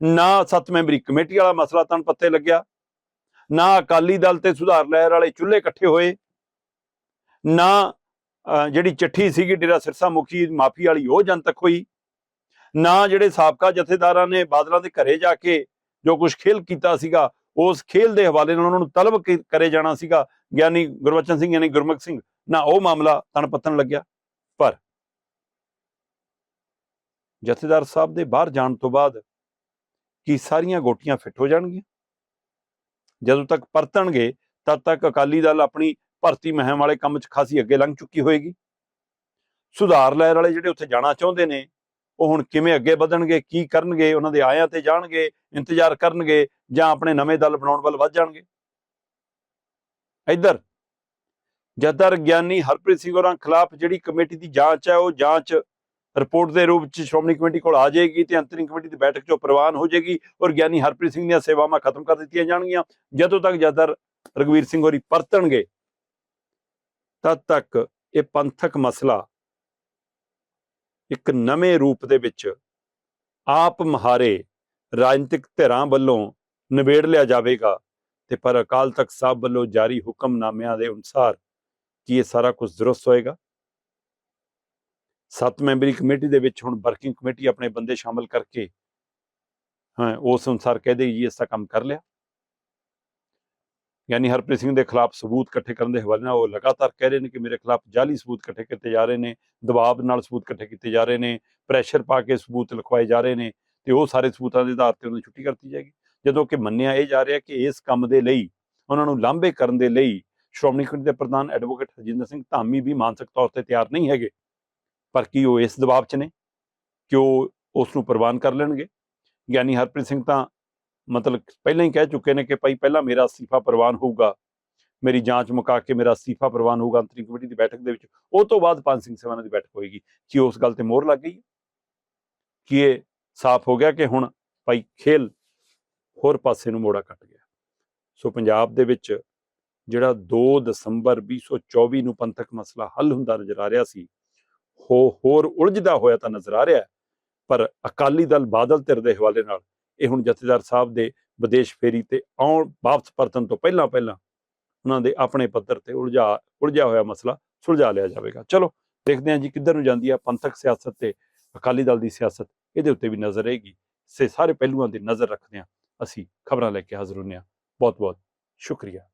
ਨਾ ਸੱਤ ਮੈਂਬਰੀ ਕਮੇਟੀ ਵਾਲਾ ਮਸਲਾ ਤਨ ਪੱਤੇ ਲੱਗਿਆ, ਨਾ ਅਕਾਲੀ ਦਲ ਤੇ ਸੁਧਾਰ ਲਹਿਰ ਵਾਲੇ ਚੁੱਲ੍ਹੇ ਇਕੱਠੇ ਹੋਏ, ਨਾ ਜਿਹੜੀ ਚਿੱਠੀ ਸੀਗੀ ਡੇਰਾ ਸਿਰਸਾ ਮੁਖੀ ਮਾਫੀ ਵਾਲੀ ਉਹ ਜਨਤਕ ਹੋਈ, ਨਾ ਜਿਹੜੇ ਸਾਬਕਾ ਜਥੇਦਾਰਾਂ ਨੇ ਬਾਦਲਾਂ ਦੇ ਘਰੇ ਜਾ ਕੇ ਜੋ ਕੁਝ ਖੇਲ ਕੀਤਾ ਸੀਗਾ, ਉਸ ਖੇਲ ਦੇ ਹਵਾਲੇ ਨਾਲ ਉਹਨਾਂ ਨੂੰ ਤਲਬ ਕੀ- ਕਰੇ ਜਾਣਾ ਸੀਗਾ। ਗਿਆਨੀ ਗੁਰਬਚਨ ਸਿੰਘ ਯਾਨੀ ਗੁਰਮੁਖ ਸਿੰਘ, ਨਾ ਉਹ ਮਾਮਲਾ ਤਣ ਪੱਤਣ ਲੱਗਿਆ। ਪਰ ਜਥੇਦਾਰ ਸਾਹਿਬ ਦੇ ਬਾਹਰ ਜਾਣ ਤੋਂ ਬਾਅਦ ਕੀ ਸਾਰੀਆਂ ਗੋਟੀਆਂ ਫਿੱਟ ਹੋ ਜਾਣਗੀਆਂ? ਜਦੋਂ ਤੱਕ ਪਰਤਣਗੇ, ਤਦ ਤੱਕ ਅਕਾਲੀ ਦਲ ਆਪਣੀ ਭਰਤੀ ਮਹਿਮ ਵਾਲੇ ਕੰਮ 'ਚ ਖਾਸੀ ਅੱਗੇ ਲੰਘ ਚੁੱਕੀ ਹੋਏਗੀ। ਸੁਧਾਰ ਲਹਿਰ ਵਾਲੇ ਜਿਹੜੇ ਉੱਥੇ ਜਾਣਾ ਚਾਹੁੰਦੇ ਨੇ ਉਹ ਹੁਣ ਕਿਵੇਂ ਅੱਗੇ ਵਧਣਗੇ, ਕੀ ਕਰਨਗੇ, ਉਹਨਾਂ ਦੇ ਆਇਆਂ ਤੇ ਜਾਣਗੇ, ਇੰਤਜ਼ਾਰ ਕਰਨਗੇ, ਜਾਂ ਆਪਣੇ ਨਵੇਂ ਦਲ ਬਣਾਉਣ ਵੱਲ ਵੱਧ ਜਾਣਗੇ? ਇੱਧਰ ਜਦਰ ਗਿਆਨੀ ਹਰਪ੍ਰੀਤ ਸਿੰਘ ਹੋਰਾਂ ਖਿਲਾਫ ਜਿਹੜੀ ਕਮੇਟੀ ਦੀ ਜਾਂਚ ਹੈ, ਉਹ ਜਾਂਚ ਰਿਪੋਰਟ ਦੇ ਰੂਪ ਚ ਸ਼੍ਰੋਮਣੀ ਕਮੇਟੀ ਕੋਲ ਆ ਜਾਏਗੀ ਤੇ ਅੰਤਰਿਮ ਕਮੇਟੀ ਦੀ ਬੈਠਕ ਚੋਂ ਪ੍ਰਵਾਨ ਹੋ ਜਾਏਗੀ ਔਰ ਗਿਆਨੀ ਹਰਪ੍ਰੀਤ ਸਿੰਘ ਦੀਆਂ ਸੇਵਾਵਾਂ ਖਤਮ ਕਰ ਦਿੱਤੀਆਂ ਜਾਣਗੀਆਂ। ਜਦੋਂ ਤੱਕ ਜਦਰ ਰਗਵੀਰ ਸਿੰਘ ਹੋਰੀ ਪਰਤਣਗੇ, ਤਦ ਤੱਕ ਇਹ ਪੰਥਕ ਮਸਲਾ ਇੱਕ ਨਵੇਂ ਰੂਪ ਦੇ ਵਿੱਚ ਆਪ ਮਹਾਰੇ ਰਾਜਨੀਤਿਕ ਧਿਰਾਂ ਵੱਲੋਂ ਨਿਬੇੜ ਲਿਆ ਜਾਵੇਗਾ ਤੇ ਪਰ ਅਕਾਲ ਤਖਤ ਸਾਹਿਬ ਵੱਲੋਂ ਜਾਰੀ ਹੁਕਮਨਾਮਿਆਂ ਦੇ ਅਨੁਸਾਰ ਕੀ ਇਹ ਸਾਰਾ ਕੁਝ ਦਰੁਸਤ ਹੋਏਗਾ? ਸੱਤ ਮੈਂਬਰੀ ਕਮੇਟੀ ਦੇ ਵਿੱਚ ਹੁਣ ਵਰਕਿੰਗ ਕਮੇਟੀ ਆਪਣੇ ਬੰਦੇ ਸ਼ਾਮਲ ਕਰਕੇ, ਹਾਂ, ਉਸ ਅਨੁਸਾਰ ਕਹਦੇ ਜੀ ਇਸ ਦਾ ਕੰਮ ਕਰ ਲਿਆ। ਯਾਨੀ ਹਰਪ੍ਰੀਤ ਸਿੰਘ ਦੇ ਖਿਲਾਫ ਸਬੂਤ ਇਕੱਠੇ ਕਰਨ ਦੇ ਹਵਾਲੇ ਨਾਲ ਉਹ ਲਗਾਤਾਰ ਕਹਿ ਰਹੇ ਨੇ ਕਿ ਮੇਰੇ ਖਿਲਾਫ ਜਾਲੀ ਸਬੂਤ ਇਕੱਠੇ ਕੀਤੇ ਜਾ ਰਹੇ ਨੇ, ਦਬਾਅ ਨਾਲ ਸਬੂਤ ਇਕੱਠੇ ਕੀਤੇ ਜਾ ਰਹੇ ਨੇ ਪ੍ਰੈਸ਼ਰ ਪਾ ਕੇ ਸਬੂਤ ਲਿਖਵਾਏ ਜਾ ਰਹੇ ਨੇ ਤੇ ਉਹ ਸਾਰੇ ਸਬੂਤਾਂ ਦੇ ਆਧਾਰ ਤੇ ਉਹਨਾਂ ਦੀ ਛੁੱਟੀ ਕਰਤੀ ਜਾਏਗੀ। ਜਦੋਂ ਕਿ ਮੰਨਿਆ ਇਹ ਜਾ ਰਿਹਾ ਕਿ ਇਸ ਕੰਮ ਦੇ ਲਈ, ਉਹਨਾਂ ਨੂੰ ਲਾਂਭੇ ਕਰਨ ਦੇ ਲਈ ਸ਼੍ਰੋਮਣੀ ਕਮੇਟੀ ਦੇ ਪ੍ਰਧਾਨ ਐਡਵੋਕੇਟ ਹਰਜਿੰਦਰ ਸਿੰਘ ਧਾਮੀ ਵੀ ਮਾਨਸਿਕ ਤੌਰ ਤੇ ਤਿਆਰ ਨਹੀਂ ਹੈਗੇ। ਪਰ ਕੀ ਉਹ ਇਸ ਦਬਾਅ 'ਚ ਨੇ? ਕਿ ਉਹ ਉਸ ਨੂੰ ਪ੍ਰਵਾਨ ਕਰ ਲੈਣਗੇ? ਗਿਆਨੀ ਹਰਪ੍ਰੀਤ ਸਿੰਘ ਤਾਂ ਮਤਲਬ ਪਹਿਲਾਂ ਹੀ ਕਹਿ ਚੁੱਕੇ ਨੇ ਕਿ ਭਾਈ ਪਹਿਲਾਂ ਮੇਰਾ ਅਸਤੀਫਾ ਪ੍ਰਵਾਨ ਹੋਊਗਾ, ਮੇਰੀ ਜਾਂਚ ਮੁਕਾ ਕੇ ਮੇਰਾ ਅਸਤੀਫਾ ਪ੍ਰਵਾਨ ਹੋਊਗਾ ਅੰਤਰਿਮ ਕਮੇਟੀ ਦੀ ਬੈਠਕ ਦੇ ਵਿੱਚ, ਉਹ ਤੋਂ ਬਾਅਦ ਪੰਜ ਸਿੰਘ ਸੇਵਾਨਾਂ ਦੀ ਬੈਠਕ ਹੋਏਗੀ, ਕੀ ਉਸ ਗੱਲ ਤੇ ਮੋਹਰ ਲੱਗ ਗਈ ਕੀ ਇਹ ਸਾਫ਼ ਹੋ ਗਿਆ ਕਿ ਹੁਣ ਭਾਈ ਖੇਲ ਹੋਰ ਪਾਸੇ ਨੂੰ ਮੋੜਾ ਕੱਟ ਗਿਆ? ਸੋ ਪੰਜਾਬ ਦੇ ਵਿੱਚ ਜਿਹੜਾ 2 ਦਸੰਬਰ 2024 ਨੂੰ ਪੰਥਕ ਮਸਲਾ ਹੱਲ ਹੁੰਦਾ ਨਜ਼ਰ ਆ ਰਿਹਾ ਸੀ ਹੋ ਹੋਰ ਉਲਝਦਾ ਹੋਇਆ ਤਾਂ ਨਜ਼ਰ ਆ ਰਿਹਾ ਪਰ ਅਕਾਲੀ ਦਲ ਬਾਦਲ ਧਿਰ ਦੇ ਹਵਾਲੇ ਨਾਲ ਇਹ ਹੁਣ ਜਥੇਦਾਰ ਸਾਹਿਬ ਦੇ ਵਿਦੇਸ਼ ਫੇਰੀ ਤੇ ਆਉਣ, ਵਾਪਸ ਪਰਤਨ ਤੋਂ ਪਹਿਲਾਂ ਪਹਿਲਾਂ ਉਹਨਾਂ ਦੇ ਆਪਣੇ ਪੱਧਰ ਤੇ ਉਲਝਾ, ਉਲਝਿਆ ਹੋਇਆ ਮਸਲਾ ਸੁਲਝਾ ਲਿਆ ਜਾਵੇਗਾ। ਚਲੋ, ਦੇਖਦੇ ਹਾਂ ਜੀ ਕਿੱਧਰ ਨੂੰ ਜਾਂਦੀ ਹੈ ਪੰਥਕ ਸਿਆਸਤ ਤੇ ਅਕਾਲੀ ਦਲ ਦੀ ਸਿਆਸਤ। ਇਹਦੇ ਉੱਤੇ ਵੀ ਨਜ਼ਰ ਰਹੇਗੀ। ਸੇ ਸਾਰੇ ਪਹਿਲੂਆਂ 'ਤੇ ਨਜ਼ਰ ਰੱਖਦੇ ਹਾਂ। ਅਸੀਂ ਖਬਰਾਂ ਲੈ ਕੇ ਹਾਜ਼ਰ ਹੁੰਦੇ ਹਾਂ। ਬਹੁਤ ਬਹੁਤ ਸ਼ੁਕਰੀਆ।